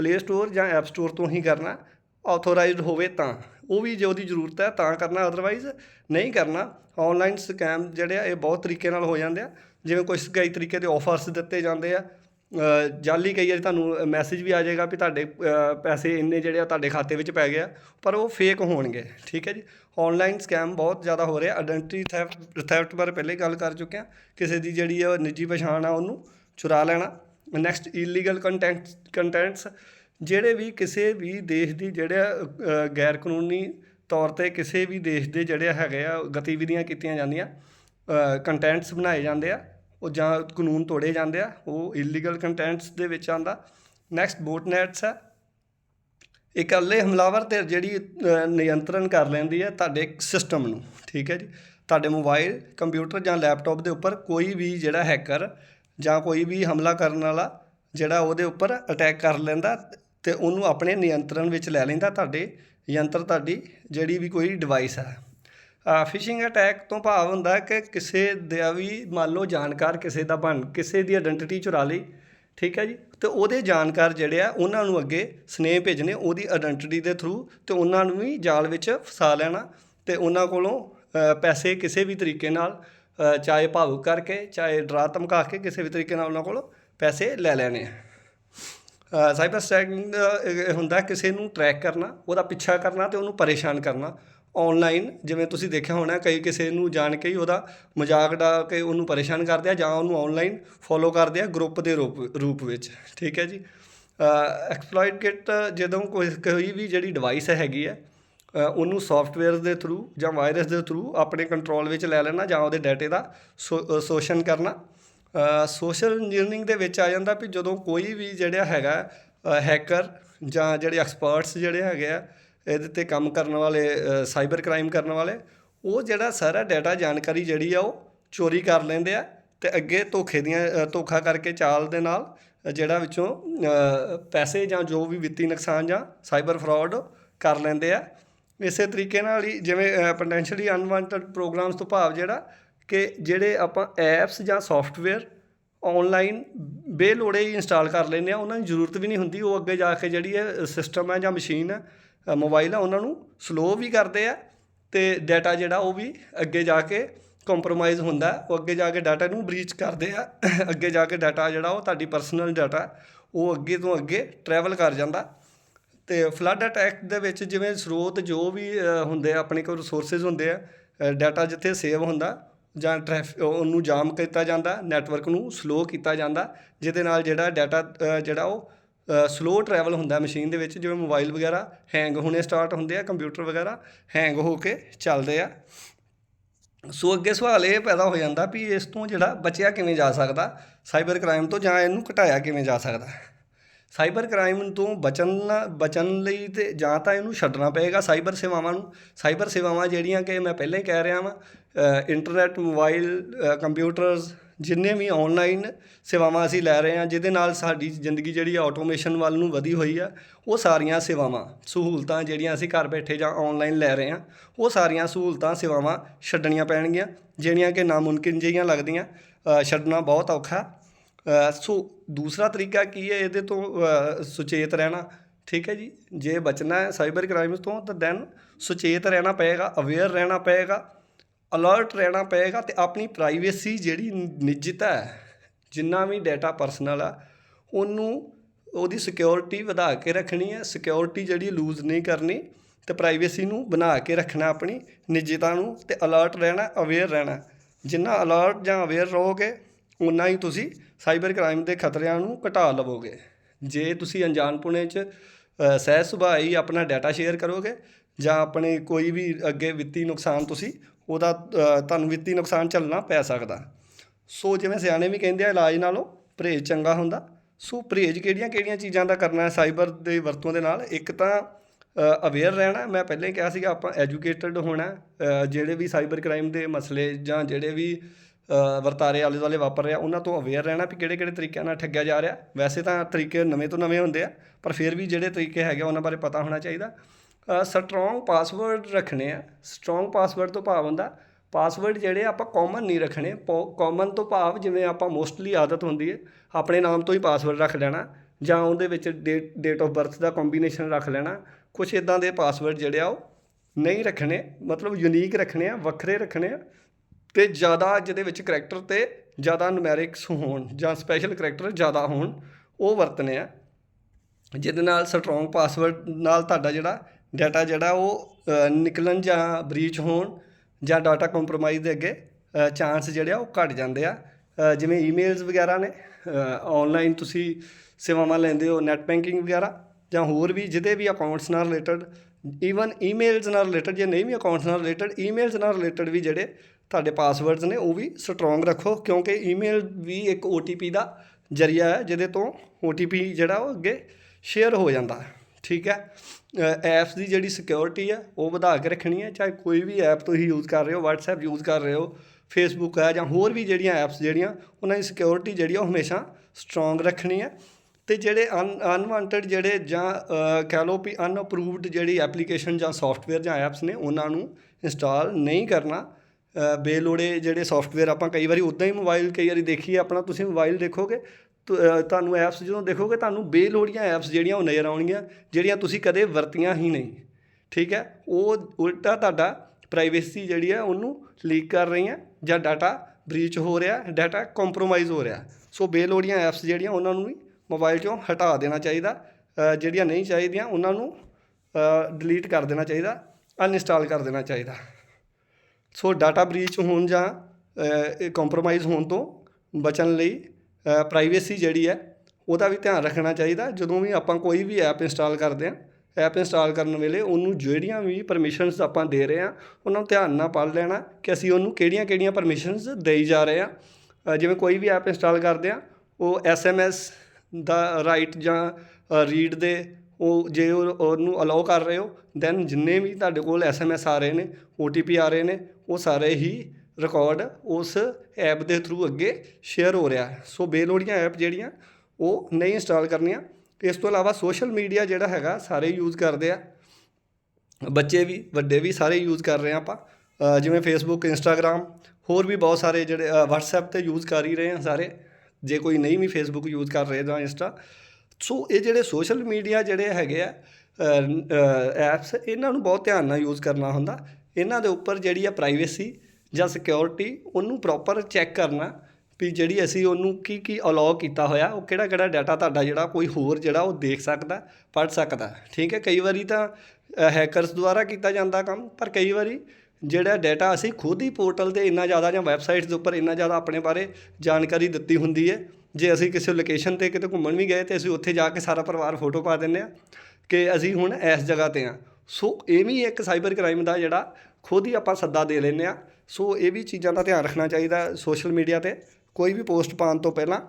ਪਲੇ ਸਟੋਰ ਜਾਂ ਐਪ ਸਟੋਰ ਤੋਂ ਹੀ ਕਰਨਾ ਆਥੋਰਾਈਜ਼ਡ ਹੋਵੇ ਤਾਂ। ਉਹ ਵੀ ਜੇ ਉਹਦੀ ਜ਼ਰੂਰਤ ਹੈ ਤਾਂ ਕਰਨਾ ਅਦਰਵਾਈਜ਼ ਨਹੀਂ ਕਰਨਾ। ਆਨਲਾਈਨ ਸਕੈਮ ਜਿਹੜੇ ਆ ਇਹ ਬਹੁਤ ਤਰੀਕੇ ਨਾਲ ਹੋ ਜਾਂਦੇ ਆ। ਜਿਵੇਂ ਕੁਝ ਕਈ ਤਰੀਕੇ ਦੇ ਆਫਰਸ ਦਿੱਤੇ ਜਾਂਦੇ ਆ। ਅ, ਜਾਲੀ ਕਈ ਵਾਰੀ ਤੁਹਾਨੂੰ ਮੈਸੇਜ ਵੀ ਆ ਜਾਏਗਾ ਵੀ ਤੁਹਾਡੇ ਪੈਸੇ ਇੰਨੇ ਜਿਹੜੇ ਆ ਤੁਹਾਡੇ ਖਾਤੇ ਵਿੱਚ ਪੈ ਗਏ ਆ ਪਰ ਉਹ ਫੇਕ ਹੋਣਗੇ। ਠੀਕ ਹੈ ਜੀ? ਆਨਲਾਈਨ ਸਕੈਮ ਬਹੁਤ ਜ਼ਿਆਦਾ ਹੋ ਰਿਹਾ। ਆਇਡੈਂਟੀ ਥੈਫਟ ਥੈਫਟ ਬਾਰੇ ਪਹਿਲੇ ਗੱਲ ਕਰ ਚੁੱਕੇ ਆ। ਕਿਸੇ ਦੀ ਜਿਹੜੀ ਆ ਨਿੱਜੀ ਪਛਾਣ ਆ ਉਹਨੂੰ ਚੁਰਾ ਲੈਣਾ। ਨੈਕਸਟ ਇਲੀਗਲ ਕੰਟੈਂਟ ਕੰਟੈਂਟਸ ਜਿਹੜੇ ਵੀ ਕਿਸੇ ਵੀ ਦੇਸ਼ ਦੀ ਜਿਹੜੇ ਅ, ਗੈਰ ਕਾਨੂੰਨੀ ਤੌਰ ਤੇ ਕਿਸੇ ਵੀ ਦੇਸ਼ ਦੇ ਜਿਹੜੇ ਹੈਗੇ ਆ ਗਤੀਵਿਧੀਆਂ ਕੀਤੀਆਂ ਜਾਂਦੀਆਂ ਕੰਟੈਂਟਸ ਬਣਾਏ ਜਾਂਦੇ ਆ ਉਹ ਜਾਂ ਕਾਨੂੰਨ ਤੋੜੇ ਜਾਂਦੇ ਆ ਉਹ ਇਲੀਗਲ ਕੰਟੈਂਟਸ ਦੇ ਵਿੱਚ ਆਂਦਾ ਨੈਕਸਟ ਬੋਟਨੈਟਸ ਆ। ਇਕੱਲੇ ਹਮਲਾਵਰ ਤੇ ਜਿਹੜੀ ਨਿਯੰਤਰਣ ਕਰ ਲੈਂਦੀ ਹੈ ਤੁਹਾਡੇ ਸਿਸਟਮ ਨੂੰ ਠੀਕ ਹੈ ਜੀ? ਤੁਹਾਡੇ ਮੋਬਾਈਲ ਕੰਪਿਊਟਰ ਜਾਂ ਲੈਪਟਾਪ ਦੇ ਉੱਪਰ ਕੋਈ ਵੀ ਜਿਹੜਾ ਹੈਕਰ ਜਾਂ ਕੋਈ ਵੀ ਹਮਲਾ ਕਰਨ ਵਾਲਾ ਜਿਹੜਾ ਉਹਦੇ ਉੱਪਰ ਅਟੈਕ ਕਰ ਲੈਂਦਾ ਤੇ ਉਹਨੂੰ ਆਪਣੇ ਨਿਯੰਤਰਣ ਵਿੱਚ ਲੈ ਲੈਂਦਾ ਤੁਹਾਡੇ ਯੰਤਰ ਤੁਹਾਡੀ ਜਿਹੜੀ ਵੀ ਕੋਈ ਡਿਵਾਈਸ ਹੈ ਫਿਸ਼ਿੰਗ ਅਟੈਕ ਤੋਂ ਭਾਵ ਹੁੰਦਾ ਕਿ ਕਿਸੇ ਦਾ ਵੀ ਮੰਨ ਲਓ ਜਾਣਕਾਰ ਕਿਸੇ ਦਾ ਬਣ, ਕਿਸੇ ਦੀ ਆਇਡੈਂਟੀਟੀ ਚੁਰਾ ਲਈ, ਠੀਕ ਹੈ ਜੀ? ਤੇ ਉਹਦੇ ਜਾਣਕਾਰ ਜਿਹੜੇ ਆ ਉਹਨਾਂ ਨੂੰ ਅੱਗੇ ਸਨੇਹ ਭੇਜਣੇ, ਉਹਦੀ ਆਇਡੈਂਟੀਟੀ ਦੇ ਥਰੂ ਤੇ ਉਹਨਾਂ ਨੂੰ ਵੀ ਜਾਲ ਵਿੱਚ ਫਸਾ ਲੈਣਾ ਤੇ ਉਹਨਾਂ ਕੋਲੋਂ ਪੈਸੇ ਕਿਸੇ ਵੀ ਤਰੀਕੇ ਨਾਲ ਚਾਹੇ ਭਾਵੁਕ ਕਰਕੇ, ਚਾਹੇ ਡਰਾ ਧਮਕਾ ਕੇ ਕਿਸੇ ਵੀ ਤਰੀਕੇ ਨਾਲ ਉਹਨਾਂ ਕੋਲ ਪੈਸੇ ਲੈ ਲੈਣੇ ਆ। ਸਾਈਬਰ ਸਟੈਕਿੰਗ ਹੁੰਦਾ ਕਿਸੇ ਨੂੰ ਟਰੈਕ ਕਰਨਾ, ਉਹਦਾ ਪਿੱਛਾ ਕਰਨਾ ਤੇ ਉਹਨੂੰ ਪਰੇਸ਼ਾਨ ਕਰਨਾ। ਆਨਲਾਈਨ ਜਿਵੇਂ ਤੁਸੀਂ ਦੇਖਿਆ ਹੋਣਾ, ਕਈ ਕਿਸੇ ਨੂੰ ਜਾਣ ਕੇ ਹੀ ਉਹਦਾ ਮਜ਼ਾਕ ਡਾ ਕੇ ਉਹਨੂੰ ਪਰੇਸ਼ਾਨ ਕਰਦੇ ਆ ਜਾਂ ਉਹਨੂੰ ਆਨਲਾਈਨ ਫੋਲੋ ਕਰਦੇ ਆ ਗਰੁੱਪ ਦੇ ਰੂਪ ਰੂਪ ਵਿੱਚ, ਠੀਕ ਹੈ ਜੀ? ਐਕਸਪਲੋਇਟ ਕਿਟ ਜਦੋਂ ਕੋਈ ਕੋਈ ਵੀ ਜਿਹੜੀ ਡਿਵਾਈਸ ਹੈਗੀ ਹੈ ਉਹਨੂੰ ਸੌਫਟਵੇਅਰ ਦੇ ਥਰੂ ਜਾਂ ਵਾਇਰਸ ਦੇ ਥਰੂ ਆਪਣੇ ਕੰਟਰੋਲ ਵਿੱਚ ਲੈ ਲੈਣਾ ਜਾਂ ਉਹਦੇ ਡਾਟੇ ਦਾ ਸ਼ੋ- ਸ਼ੋਸ਼ਣ ਕਰਨਾ। ਸੋਸ਼ਲ ਇੰਜੀਨੀਅਰਿੰਗ ਦੇ ਵਿੱਚ ਆ ਜਾਂਦਾ ਵੀ ਜਦੋਂ ਕੋਈ ਵੀ ਜਿਹੜਾ ਹੈਗਾ ਹੈਕਰ ਜਾਂ ਜਿਹੜੇ ਐਕਸਪਰਟਸ ਜਿਹੜੇ ਹੈਗੇ ਆ, ਇਹਦੇ ਤੇ ਕੰਮ ਕਰਨ ਵਾਲੇ ਸਾਈਬਰ ਕ੍ਰਾਈਮ ਕਰਨ ਵਾਲੇ, ਉਹ ਜਿਹੜਾ ਸਾਰਾ ਡਾਟਾ ਜਾਣਕਾਰੀ ਜਿਹੜੀ ਆ ਉਹ ਚੋਰੀ ਕਰ ਲੈਂਦੇ ਆ ਤੇ ਅੱਗੇ ਧੋਖੇ ਦੀਆਂ ਧੋਖਾ ਕਰਕੇ ਚਾਲ ਦੇ ਨਾਲ ਜਿਹੜਾ ਵਿੱਚੋਂ ਪੈਸੇ ਜਾਂ ਜੋ ਵੀ ਵਿੱਤੀ ਨੁਕਸਾਨ ਜਾਂ ਸਾਈਬਰ ਫਰਾਡ ਕਰ ਲੈਂਦੇ ਆ। ਇਸੇ ਤਰੀਕੇ ਨਾਲ ਹੀ ਜਿਵੇਂ ਪੋਟੈਂਸ਼ੀਅਲੀ ਅਨਵਾਂਟਡ ਪ੍ਰੋਗਰਾਮਸ ਤੋਂ ਭਾਵ ਜਿਹੜਾ ਕਿ ਜਿਹੜੇ ਆਪਾਂ ਐਪਸ ਜਾਂ ਸੌਫਟਵੇਅਰ ਆਨਲਾਈਨ ਬੇਲੋੜੇ ਹੀ ਇੰਸਟਾਲ ਕਰ ਲੈਂਦੇ ਆ, ਉਹਨਾਂ ਦੀ ਜ਼ਰੂਰਤ ਵੀ ਨਹੀਂ ਹੁੰਦੀ। ਉਹ ਅੱਗੇ ਜਾ ਕੇ ਜਿਹੜੀ ਹੈ ਸਿਸਟਮ ਹੈ ਜਾਂ ਮਸ਼ੀਨ ਹੈ ਮੋਬਾਈਲ ਹੈ ਉਹਨਾਂ ਨੂੰ ਸਲੋ ਵੀ ਕਰਦੇ ਆ ਤੇ ਡਾਟਾ ਜਿਹੜਾ ਉਹ ਵੀ ਅੱਗੇ ਜਾ ਕੇ ਕੰਪਰੋਮਾਈਜ਼ ਹੁੰਦਾ। ਉਹ ਅੱਗੇ ਜਾ ਕੇ ਡਾਟਾ ਨੂੰ ਬ੍ਰੀਚ ਕਰਦੇ ਆ। ਅੱਗੇ ਜਾ ਕੇ ਡਾਟਾ ਜਿਹੜਾ ਉਹ ਤੁਹਾਡੀ ਪਰਸਨਲ ਡਾਟਾ ਉਹ ਅੱਗੇ ਤੋਂ ਅੱਗੇ ਟਰੈਵਲ ਕਰ ਜਾਂਦਾ। ਤੇ ਫਲੱਡ ਅਟੈਕ ਦੇ ਵਿੱਚ ਜਿਵੇਂ ਸਰੋਤ ਜੋ ਵੀ ਹੁੰਦੇ ਆ, ਆਪਣੇ ਕੋਲ ਰਿਸੋਰਸਸ ਹੁੰਦੇ ਆ ਡਾਟਾ ਜਿੱਥੇ ਸੇਵ ਹੁੰਦਾ, ਜਾਂ ਟ੍ਰੈਫਿਕ ਉਹਨੂੰ ਜਾਮ ਕੀਤਾ ਜਾਂਦਾ ਨੈਟਵਰਕ ਨੂੰ ਸਲੋ ਕੀਤਾ ਜਾਂਦਾ, ਜਿਹਦੇ ਨਾਲ ਜਿਹੜਾ ਡਾਟਾ ਜਿਹੜਾ ਉਹ ਸਲੋ ਟਰੈਵਲ ਹੁੰਦਾ ਮਸ਼ੀਨ ਦੇ ਵਿੱਚ, ਜਿਵੇਂ ਮੋਬਾਈਲ ਵਗੈਰਾ ਹੈਂਗ ਹੋਣੇ ਸਟਾਰਟ ਹੁੰਦੇ ਆ ਕੰਪਿਊਟਰ ਵਗੈਰਾ ਹੈਂਗ ਹੋ ਕੇ ਚੱਲਦੇ ਆ। ਸੋ ਅੱਗੇ ਸਵਾਲ ਇਹ ਪੈਦਾ ਹੋ ਜਾਂਦਾ ਵੀ ਇਸ ਤੋਂ ਜਿਹੜਾ ਬਚਿਆ ਕਿਵੇਂ ਜਾ ਸਕਦਾ ਸਾਈਬਰ ਕ੍ਰਾਈਮ ਤੋਂ ਜਾਂ ਇਹਨੂੰ ਘਟਾਇਆ ਕਿਵੇਂ ਜਾ ਸਕਦਾ? ਸਾਈਬਰ ਕ੍ਰਾਈਮ ਤੋਂ ਬਚਣ ਬਚਣ ਲਈ ਤੇ ਜਾਂ ਤਾਂ ਇਹਨੂੰ ਛੱਡਣਾ ਪਏਗਾ ਸਾਈਬਰ ਸੇਵਾਵਾਂ ਨੂੰ। ਸਾਈਬਰ ਸੇਵਾਵਾਂ ਜਿਹੜੀਆਂ ਕਿ ਮੈਂ ਪਹਿਲਾਂ ਹੀ ਕਹਿ ਰਿਹਾ ਵਾਂ ਇੰਟਰਨੈਟ ਮੋਬਾਈਲ ਅ, ਕੰਪਿਊਟਰਸ ਜਿੰਨੇ ਵੀ ਆਨਲਾਈਨ ਸੇਵਾਵਾਂ ਅਸੀਂ ਲੈ ਰਹੇ ਹਾਂ ਜਿਹਦੇ ਨਾਲ ਸਾਡੀ ਜ਼ਿੰਦਗੀ ਜਿਹੜੀ ਆਟੋਮੇਸ਼ਨ ਵੱਲ ਨੂੰ ਵਧੀ ਹੋਈ ਆ ਉਹ ਸਾਰੀਆਂ ਸੇਵਾਵਾਂ ਸਹੂਲਤਾਂ ਜਿਹੜੀਆਂ ਅਸੀਂ ਘਰ ਬੈਠੇ ਜਾਂ ਆਨਲਾਈਨ ਲੈ ਰਹੇ ਹਾਂ ਉਹ ਸਾਰੀਆਂ ਸਹੂਲਤਾਂ ਸੇਵਾਵਾਂ ਛੱਡਣੀਆਂ ਪੈਣਗੀਆਂ ਜਿਹੜੀਆਂ ਕਿ ਨਾਮੁਮਕਿਨ ਜਿਹੀਆਂ ਲੱਗਦੀਆਂ ਛੱਡਣਾ ਬਹੁਤ ਔਖਾ ਸੋ ਦੂਸਰਾ ਤਰੀਕਾ ਕੀ ਹੈ ਇਹਦੇ ਤੋਂ ਸੁਚੇਤ ਰਹਿਣਾ? ਠੀਕ ਹੈ ਜੀ। ਜੇ ਬਚਣਾ ਹੈ ਸਾਈਬਰ ਕ੍ਰਾਈਮਸ ਤੋਂ, ਤਾਂ ਦੈਨ ਸੁਚੇਤ ਰਹਿਣਾ ਪਏਗਾ ਅਵੇਅਰ ਰਹਿਣਾ ਪਏਗਾ ਅਲਰਟ ਰਹਿਣਾ ਪਏਗਾ ਤੇ ਆਪਣੀ ਪ੍ਰਾਈਵੇਸੀ ਜਿਹੜੀ ਨਿੱਜਤਾ ਹੈ, ਜਿੰਨਾ ਵੀ ਡਾਟਾ ਪਰਸਨਲ ਆ, ਉਹਨੂੰ, ਉਹਦੀ ਸਿਕਿਉਰਿਟੀ ਵਧਾ ਕੇ ਰੱਖਣੀ ਹੈ। ਸਿਕਿਉਰਿਟੀ ਜਿਹੜੀ ਲੂਜ਼ ਨਹੀਂ ਕਰਨੀ ਤੇ ਪ੍ਰਾਈਵੇਸੀ ਨੂੰ ਬਣਾ ਕੇ ਰੱਖਣਾ ਆਪਣੀ ਨਿੱਜਤਾ ਨੂੰ ਤੇ ਅਲਰਟ ਰਹਿਣਾ ਅਵੇਅਰ ਰਹਿਣਾ। ਜਿੰਨਾ ਅਲਰਟ ਜਾਂ ਅਵੇਅਰ ਰਹੋਗੇ ਉਨਾ ਹੀ ਤੁਸੀਂ ਸਾਈਬਰ ਕ੍ਰਾਈਮ ਦੇ ਖਤਰਿਆਂ ਨੂੰ ਘਟਾ ਲਵੋਗੇ। ਜੇ ਤੁਸੀਂ ਅਣਜਾਣਪੁਣੇ 'ਚ ਅ, ਸਹਿਜ ਸੁਭਾਅ ਹੀ ਆਪਣਾ ਡਾਟਾ ਸ਼ੇਅਰ ਕਰੋਗੇ ਜਾਂ ਆਪਣੇ ਕੋਈ ਵੀ ਅੱਗੇ ਵਿੱਤੀ ਨੁਕਸਾਨ ਤੁਸੀਂ ਉਹਦਾ ਤੁਹਾਨੂੰ ਵਿੱਤੀ ਨੁਕਸਾਨ ਝੱਲਣਾ ਪੈ ਸਕਦਾ। ਸੋ ਜਿਵੇਂ ਸਿਆਣੇ ਵੀ ਕਹਿੰਦੇ ਆ ਇਲਾਜ ਨਾਲੋਂ ਪਰਹੇਜ਼ ਚੰਗਾ ਹੁੰਦਾ। ਸੋ ਪਰਹੇਜ਼ ਕਿਹੜੀਆਂ ਕਿਹੜੀਆਂ ਚੀਜ਼ਾਂ ਦਾ ਕਰਨਾ ਹੈ ਸਾਈਬਰ ਦੇ ਵਰਤੋਂ ਦੇ ਨਾਲ? ਇੱਕ ਤਾਂ ਅਵੇਅਰ ਰਹਿਣਾ। ਮੈਂ ਪਹਿਲਾਂ ਹੀ ਕਿਹਾ ਸੀਗਾ ਆਪਾਂ ਐਜੂਕੇਟਡ ਹੋਣਾ ਜਿਹੜੇ ਵੀ ਸਾਈਬਰ ਕ੍ਰਾਈਮ ਦੇ ਮਸਲੇ ਜਾਂ ਜਿਹੜੇ ਵੀ ਵਰਤਾਰੇ ਆਲੇ ਦੁਆਲੇ ਵਾਪਰ ਰਿਹਾ ਉਹਨਾਂ ਤੋਂ ਅਵੇਅਰ ਰਹਿਣਾ ਵੀ ਕਿਹੜੇ ਕਿਹੜੇ ਤਰੀਕਿਆਂ ਨਾਲ ਠੱਗਿਆ ਜਾ ਰਿਹਾ। ਵੈਸੇ ਤਾਂ ਤਰੀਕੇ ਨਵੇਂ ਤੋਂ ਨਵੇਂ ਹੁੰਦੇ ਆ ਪਰ ਫਿਰ ਵੀ ਜਿਹੜੇ ਤਰੀਕੇ ਹੈਗੇ ਆ, ਉਹਨਾਂ ਬਾਰੇ ਪਤਾ ਹੋਣਾ ਚਾਹੀਦਾ। ਸਟਰੋਂਗ ਪਾਸਵਰਡ ਰੱਖਣੇ ਆ। ਸਟਰੋਂਗ ਪਾਸਵਰਡ ਤੋਂ ਭਾਵ ਹੁੰਦਾ ਪਾਸਵਰਡ ਜਿਹੜੇ ਆਪਾਂ ਕਾਮਨ ਨਹੀਂ ਰੱਖਣੇ ਕਾਮਨ ਤੋਂ ਭਾਵ ਜਿਵੇਂ ਆਪਾਂ ਮੋਸਟਲੀ ਆਦਤ ਹੁੰਦੀ ਹੈ ਆਪਣੇ ਨਾਮ ਤੋਂ ਹੀ ਪਾਸਵਰਡ ਰੱਖ ਲੈਣਾ ਜਾਂ ਉਹਦੇ ਵਿੱਚ ਡੇਟ ਡੇਟ ਆਫ ਬਰਥ ਦਾ ਕੰਬੀਨੇਸ਼ਨ ਰੱਖ ਲੈਣਾ ਕੁਝ ਇਦਾਂ ਦੇ ਪਾਸਵਰਡ ਜਿਹੜੇ ਆ ਉਹ ਨਹੀਂ ਰੱਖਣੇ ਮਤਲਬ ਯੂਨੀਕ ਰੱਖਣੇ ਆ ਵੱਖਰੇ ਰੱਖਣੇ ਆ ਤੇ ਜ਼ਿਆਦਾ ਜਿਹਦੇ ਵਿੱਚ ਕਰੈਕਟਰ ਤੇ ਜ਼ਿਆਦਾ ਨੂਮੈਰਿਕਸ ਹੋਣ ਜਾਂ ਸਪੈਸ਼ਲ ਕਰੈਕਟਰ ਜ਼ਿਆਦਾ ਹੋਣ, ਉਹ ਵਰਤਨੇ ਆ। ਜਿਹਦੇ ਨਾਲ ਸਟਰੋਂਗ ਪਾਸਵਰਡ ਨਾਲ ਤੁਹਾਡਾ ਜਿਹੜਾ ਡਾਟਾ ਜਿਹੜਾ ਉਹ ਨਿਕਲਣ ਜਾਂ ਬ੍ਰੀਚ ਹੋਣ ਜਾਂ ਡਾਟਾ ਕੰਪਰੋਮਾਈਜ਼ ਦੇ ਅੱਗੇ ਚਾਂਸ ਜਿਹੜੇ ਆ ਉਹ ਘਟ ਜਾਂਦੇ ਆ। ਜਿਵੇਂ ਈਮੇਲਸ ਵਗੈਰਾ ਨੇ ਆਨਲਾਈਨ ਤੁਸੀਂ ਸੇਵਾਵਾਂ ਲੈਂਦੇ ਹੋ ਨੈਟ ਬੈਂਕਿੰਗ ਵਗੈਰਾ ਜਾਂ ਹੋਰ ਵੀ ਜਿਹਦੇ ਵੀ ਅਕਾਊਂਟਸ ਨਾਲ ਰਿਲੇਟਡ ਈਵਨ ਈਮੇਲਸ ਨਾਲ ਰਿਲੇਟਡ ਜੇ ਨਹੀਂ ਵੀ ਅਕਾਊਂਟਸ ਨਾਲ ਰਿਲੇਟਡ ਈਮੇਲਸ ਨਾਲ ਰਿਲੇਟਡ ਵੀ ਜਿਹੜੇ ਤੁਹਾਡੇ ਪਾਸਵਰਡਸ ਨੇ ਉਹ ਵੀ ਸਟਰੋਂਗ ਰੱਖੋ ਕਿਉਂਕਿ ਈਮੇਲ ਵੀ ਇੱਕ OTP ਦਾ ਜਰੀਆ ਹੈ ਜਿਹਦੇ ਤੋਂ OTP ਜਿਹੜਾ ਉਹ ਅੱਗੇ ਸ਼ੇਅਰ ਹੋ ਜਾਂਦਾ ਠੀਕ ਹੈ? ਐਪਸ ਦੀ ਜਿਹੜੀ ਸਿਕਿਉਰਿਟੀ ਹੈ ਉਹ ਵਧਾ ਕੇ ਰੱਖਣੀ ਹੈ ਚਾਹੇ ਕੋਈ ਵੀ ਐਪ ਤੁਸੀਂ ਯੂਜ਼ ਕਰ ਰਹੇ ਹੋ WhatsApp ਯੂਜ਼ ਕਰ ਰਹੇ ਹੋ ਫੇਸਬੁੱਕ ਹੈ ਜਾਂ ਹੋਰ ਵੀ ਜਿਹੜੀਆਂ ਐਪਸ ਜਿਹੜੀਆਂ ਉਹਨਾਂ ਦੀ ਸਿਕਿਉਰਿਟੀ ਜਿਹੜੀ ਆ ਉਹ ਹਮੇਸ਼ਾ ਸਟਰੋਂਗ ਰੱਖਣੀ ਹੈ। ਤੇ ਜਿਹੜੇ ਅਨ ਅਨਵਾਂਟਡ ਜਿਹੜੇ ਜਾਂ ਅ, ਕਹਿ ਲਓ ਵੀ ਅਨਅਪਰੂਵਡ ਜਿਹੜੀ ਐਪਲੀਕੇਸ਼ਨ ਜਾਂ ਸੌਫਟਵੇਅਰ ਜਾਂ ਐਪਸ ਨੇ ਉਹਨਾਂ ਨੂੰ ਇੰਸਟਾਲ ਨਹੀਂ ਕਰਨਾ ਬੇਲੋੜੇ ਜਿਹੜੇ ਸੌਫਟਵੇਅਰ ਆਪਾਂ ਕਈ ਵਾਰੀ ਉਦਾਂ ਹੀ ਮੋਬਾਈਲ ਕਈ ਵਾਰੀ ਦੇਖੀਏ, ਆਪਣਾ ਤੁਸੀਂ ਮੋਬਾਈਲ ਦੇਖੋਗੇ ਤੁਹਾਨੂੰ ਐਪਸ ਜਦੋਂ ਦੇਖੋਗੇ ਤੁਹਾਨੂੰ ਬੇਲੋੜੀਆਂ ਐਪਸ ਜਿਹੜੀਆਂ ਉਹ ਨਜ਼ਰ ਆਉਣਗੀਆਂ, ਜਿਹੜੀਆਂ ਤੁਸੀਂ ਕਦੇ ਵਰਤੀਆਂ ਹੀ ਨਹੀਂ। ਠੀਕ ਹੈ? ਉਹ ਉਲਟਾ ਤੁਹਾਡਾ ਪ੍ਰਾਈਵੇਸੀ ਜਿਹੜੀ ਹੈ ਉਹਨੂੰ ਲੀਕ ਕਰ ਰਹੀਆਂ ਜਾਂ ਡਾਟਾ ਬ੍ਰੀਚ ਹੋ ਰਿਹਾ ਡਾਟਾ ਕੰਪਰੋਮਾਈਜ਼ ਹੋ ਰਿਹਾ। ਸੋ ਬੇਲੋੜੀਆਂ ਐਪਸ ਜਿਹੜੀਆਂ ਉਹਨਾਂ ਨੂੰ ਵੀ ਮੋਬਾਈਲ 'ਚੋਂ ਹਟਾ ਦੇਣਾ ਚਾਹੀਦਾ ਜਿਹੜੀਆਂ ਨਹੀਂ ਚਾਹੀਦੀਆਂ ਉਹਨਾਂ ਨੂੰ ਡਿਲੀਟ ਕਰ ਦੇਣਾ ਚਾਹੀਦਾ ਅਨਇੰਸਟਾਲ ਕਰ ਦੇਣਾ ਚਾਹੀਦਾ। ਸੋ ਡਾਟਾ ਬ੍ਰੀਚ ਹੋਣ ਜਾਂ ਕੰਪਰੋਮਾਈਜ਼ ਹੋਣ ਤੋਂ ਬਚਣ ਲਈ ਪ੍ਰਾਈਵੇਸੀ ਜਿਹੜੀ ਹੈ, ਉਹਦਾ ਵੀ ਧਿਆਨ ਰੱਖਣਾ ਚਾਹੀਦਾ। ਜਦੋਂ ਵੀ ਆਪਾਂ ਕੋਈ ਵੀ ਐਪ ਇੰਸਟਾਲ ਕਰਦੇ ਹਾਂ ਐਪ ਇੰਸਟਾਲ ਕਰਨ ਵੇਲੇ ਉਹਨੂੰ ਜਿਹੜੀਆਂ ਵੀ ਪਰਮਿਸ਼ਨਸ ਆਪਾਂ ਦੇ ਰਹੇ ਹਾਂ, ਉਹਨਾਂ ਨੂੰ ਧਿਆਨ ਨਾਲ ਪੜ੍ਹ ਲੈਣਾ ਕਿ ਅਸੀਂ ਉਹਨੂੰ ਕਿਹੜੀਆਂ-ਕਿਹੜੀਆਂ ਪਰਮਿਸ਼ਨਸ ਦੇਈ ਜਾ ਰਹੇ ਹਾਂ। ਜਿਵੇਂ ਕੋਈ ਵੀ ਐਪ ਇੰਸਟਾਲ ਕਰਦੇ ਹਾਂ, ਉਹ ਐਸਐਮਐਸ ਦਾ ਰਾਈਟ ਜਾਂ ਰੀਡ ਦੇ ਉਹ ਜੇ ਉਹ ਉਹਨੂੰ ਅਲਾਉ ਕਰ ਰਹੇ ਹੋ ਦੈਨ ਜਿੰਨੇ ਵੀ ਤੁਹਾਡੇ ਕੋਲ ਐਸਐਮਐਸ ਆ ਰਹੇ ਨੇ OTP ਆ ਰਹੇ ਨੇ ਉਹ ਸਾਰੇ ਹੀ ਰਿਕਾਰਡ ਉਸ ਐਪ ਦੇ ਥਰੂ ਅੱਗੇ ਸ਼ੇਅਰ ਹੋ ਰਿਹਾ ਹੈ। ਸੋ ਬੇਲੋੜੀਆਂ ਐਪ ਜਿਹੜੀਆਂ ਉਹ ਨਹੀਂ ਇੰਸਟਾਲ ਕਰਨੀਆਂ। ਇਸ ਤੋਂ ਇਲਾਵਾ ਸੋਸ਼ਲ ਮੀਡੀਆ ਜਿਹੜਾ ਹੈਗਾ ਸਾਰੇ ਯੂਜ਼ ਕਰਦੇ ਆ। ਬੱਚੇ ਵੀ ਵੱਡੇ ਵੀ ਸਾਰੇ ਯੂਜ਼ ਕਰ ਰਹੇ ਆ ਆਪਾਂ। ਜਿਵੇਂ ਫੇਸਬੁੱਕ ਇੰਸਟਾਗ੍ਰam ਹੋਰ ਵੀ ਬਹੁਤ ਸਾਰੇ ਜਿਹੜੇ ਅ, WhatsApp ਤੇ ਯੂਜ਼ ਕਰ ਹੀ ਰਹੇ ਆ ਸਾਰੇ। ਜੇ ਕੋਈ ਨਹੀਂ ਵੀ ਫੇਸਬੁੱਕ ਯੂਜ਼ ਕਰ ਰਹੇ ਜਾਂ ਇੰਸਟਾ ਸੋ ਇਹ ਜਿਹੜੇ ਸੋਸ਼ਲ ਮੀਡੀਆ ਜਿਹੜੇ ਹੈਗੇ ਆ ਐਪਸ ਇਹਨਾਂ ਨੂੰ ਬਹੁਤ ਧਿਆਨ ਨਾਲ ਯੂਜ਼ ਕਰਨਾ ਹੁੰਦਾ। ਇਹਨਾਂ ਦੇ ਉੱਪਰ ਜਿਹੜੀ ਆ ਪ੍ਰਾਈਵੇਸੀ ਜਾਂ ਸਿਕਿਉਰਿਟੀ ਉਹਨੂੰ ਪ੍ਰੋਪਰ ਚੈੱਕ ਕਰਨਾ ਵੀ ਜਿਹੜੀ ਅਸੀਂ ਉਹਨੂੰ ਕੀ ਕੀ ਅਲਾਓ ਕੀਤਾ ਹੋਇਆ, ਉਹ ਕਿਹੜਾ ਕਿਹੜਾ ਡਾਟਾ ਤੁਹਾਡਾ ਜਿਹੜਾ ਕੋਈ ਹੋਰ ਜਿਹੜਾ ਉਹ ਦੇਖ ਸਕਦਾ, ਪੜ੍ਹ ਸਕਦਾ। ਠੀਕ ਹੈ, ਕਈ ਵਾਰੀ ਤਾਂ ਹੈਕਰਸ ਦੁਆਰਾ ਕੀਤਾ ਜਾਂਦਾ ਕੰਮ, ਪਰ ਕਈ ਵਾਰੀ ਜਿਹੜਾ ਡਾਟਾ ਅਸੀਂ ਖੁਦ ਹੀ ਪੋਰਟਲ ਤੇ ਇੰਨਾ ਜ਼ਿਆਦਾ ਜਾਂ ਵੈਬਸਾਈਟਸ ਦੇ ਉੱਪਰ ਇੰਨਾ ਜ਼ਿਆਦਾ ਆਪਣੇ ਬਾਰੇ ਜਾਣਕਾਰੀ ਦਿੱਤੀ ਹੁੰਦੀ ਹੈ, ਜੇ ਅਸੀਂ ਕਿਸੇ ਲੋਕੇਸ਼ਨ ਤੇ ਕਿਤੇ ਘੁੰਮਣ ਵੀ ਗਏ ਤੇ ਅਸੀਂ ਉੱਥੇ ਜਾ ਕੇ ਸਾਰਾ ਪਰਿਵਾਰ ਫੋਟੋ ਪਾ ਦਿੰਦੇ ਆ ਕਿ ਅਸੀਂ ਹੁਣ ਇਸ ਜਗ੍ਹਾ ਤੇ ਆ ਸੋ ਇਹ ਵੀ ਇੱਕ ਸਾਈਬਰ ਕ੍ਰਾਈਮ ਦਾ ਜਿਹੜਾ ਖੁਦ ਹੀ ਆਪਾਂ ਸੱਦਾ ਦੇ ਲੈਂਦੇ ਆ ਸੋ ਇਹ ਵੀ ਚੀਜ਼ਾਂ ਦਾ ਧਿਆਨ ਰੱਖਣਾ ਚਾਹੀਦਾ ਸੋਸ਼ਲ ਮੀਡੀਆ ਤੇ। ਕੋਈ ਵੀ ਪੋਸਟ ਪਾਉਣ ਤੋਂ ਪਹਿਲਾਂ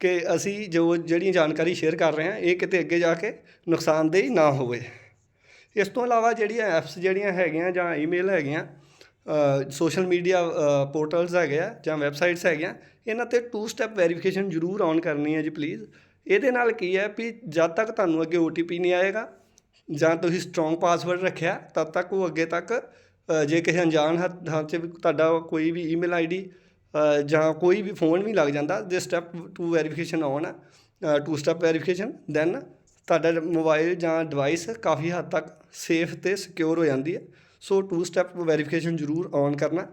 ਕਿ ਅਸੀਂ ਜੋ ਜਿਹੜੀ ਜਾਣਕਾਰੀ ਸ਼ੇਅਰ ਕਰ ਰਹੇ ਹਾਂ, ਇਹ ਕਿਤੇ ਅੱਗੇ ਜਾ ਕੇ ਨੁਕਸਾਨਦੇਹ ਨਾ ਹੋਵੇ। ਇਸ ਤੋਂ ਇਲਾਵਾ ਜਿਹੜੀਆਂ ਐਪਸ ਜਿਹੜੀਆਂ ਹੈਗੀਆਂ ਜਾਂ ਈਮੇਲ ਹੈਗੀਆਂ ਸੋਸ਼ਲ ਮੀਡੀਆ ਪੋਰਟਲਸ ਹੈਗੇ ਆ ਜਾਂ ਵੈਬਸਾਈਟਸ ਹੈਗੀਆਂ, ਇਹਨਾਂ ਤੇ ਟੂ ਸਟੈਪ ਵੈਰੀਫਿਕੇਸ਼ਨ ਜ਼ਰੂਰ ਔਨ ਕਰਨੀ ਹੈ ਜੀ ਪਲੀਜ਼ ਇਹਦੇ ਨਾਲ ਕੀ ਹੈ ਵੀ ਜਦ ਤੱਕ ਤੁਹਾਨੂੰ ਅੱਗੇ OTP ਨਹੀਂ ਆਏਗਾ ਜਾਂ ਤੁਸੀਂ ਸਟਰੋਂਗ ਪਾਸਵਰਡ ਰੱਖਿਆ, ਤਦ ਤੱਕ ਉਹ ਅੱਗੇ ਤੱਕ ਜੇ ਕਿਸੇ ਅਣਜਾਣ ਹੱਥ ਹੱਥ 'ਚ ਤੁਹਾਡਾ ਕੋਈ ਵੀ ਈਮੇਲ ਆਈਡੀ ਜਾਂ ਕੋਈ ਵੀ ਫੋਨ ਵੀ ਲੱਗ ਜਾਂਦਾ, ਜੇ ਸਟੈਪ ਟੂ ਵੈਰੀਫਿਕੇਸ਼ਨ ਆਨ ਹੈ ਟੂ ਸਟੈਪ ਵੈਰੀਫਿਕੇਸ਼ਨ ਦੈਨ ਤੁਹਾਡਾ ਮੋਬਾਈਲ ਜਾਂ ਡਿਵਾਈਸ ਕਾਫੀ ਹੱਦ ਤੱਕ ਸੇਫ ਤੇ ਸਿਕਿਉਰ ਹੋ ਜਾਂਦੀ ਹੈ। ਸੋ ਟੂ ਸਟੈਪ ਵੈਰੀਫਿਕੇਸ਼ਨ ਜ਼ਰੂਰ ਔਨ ਕਰਨਾ।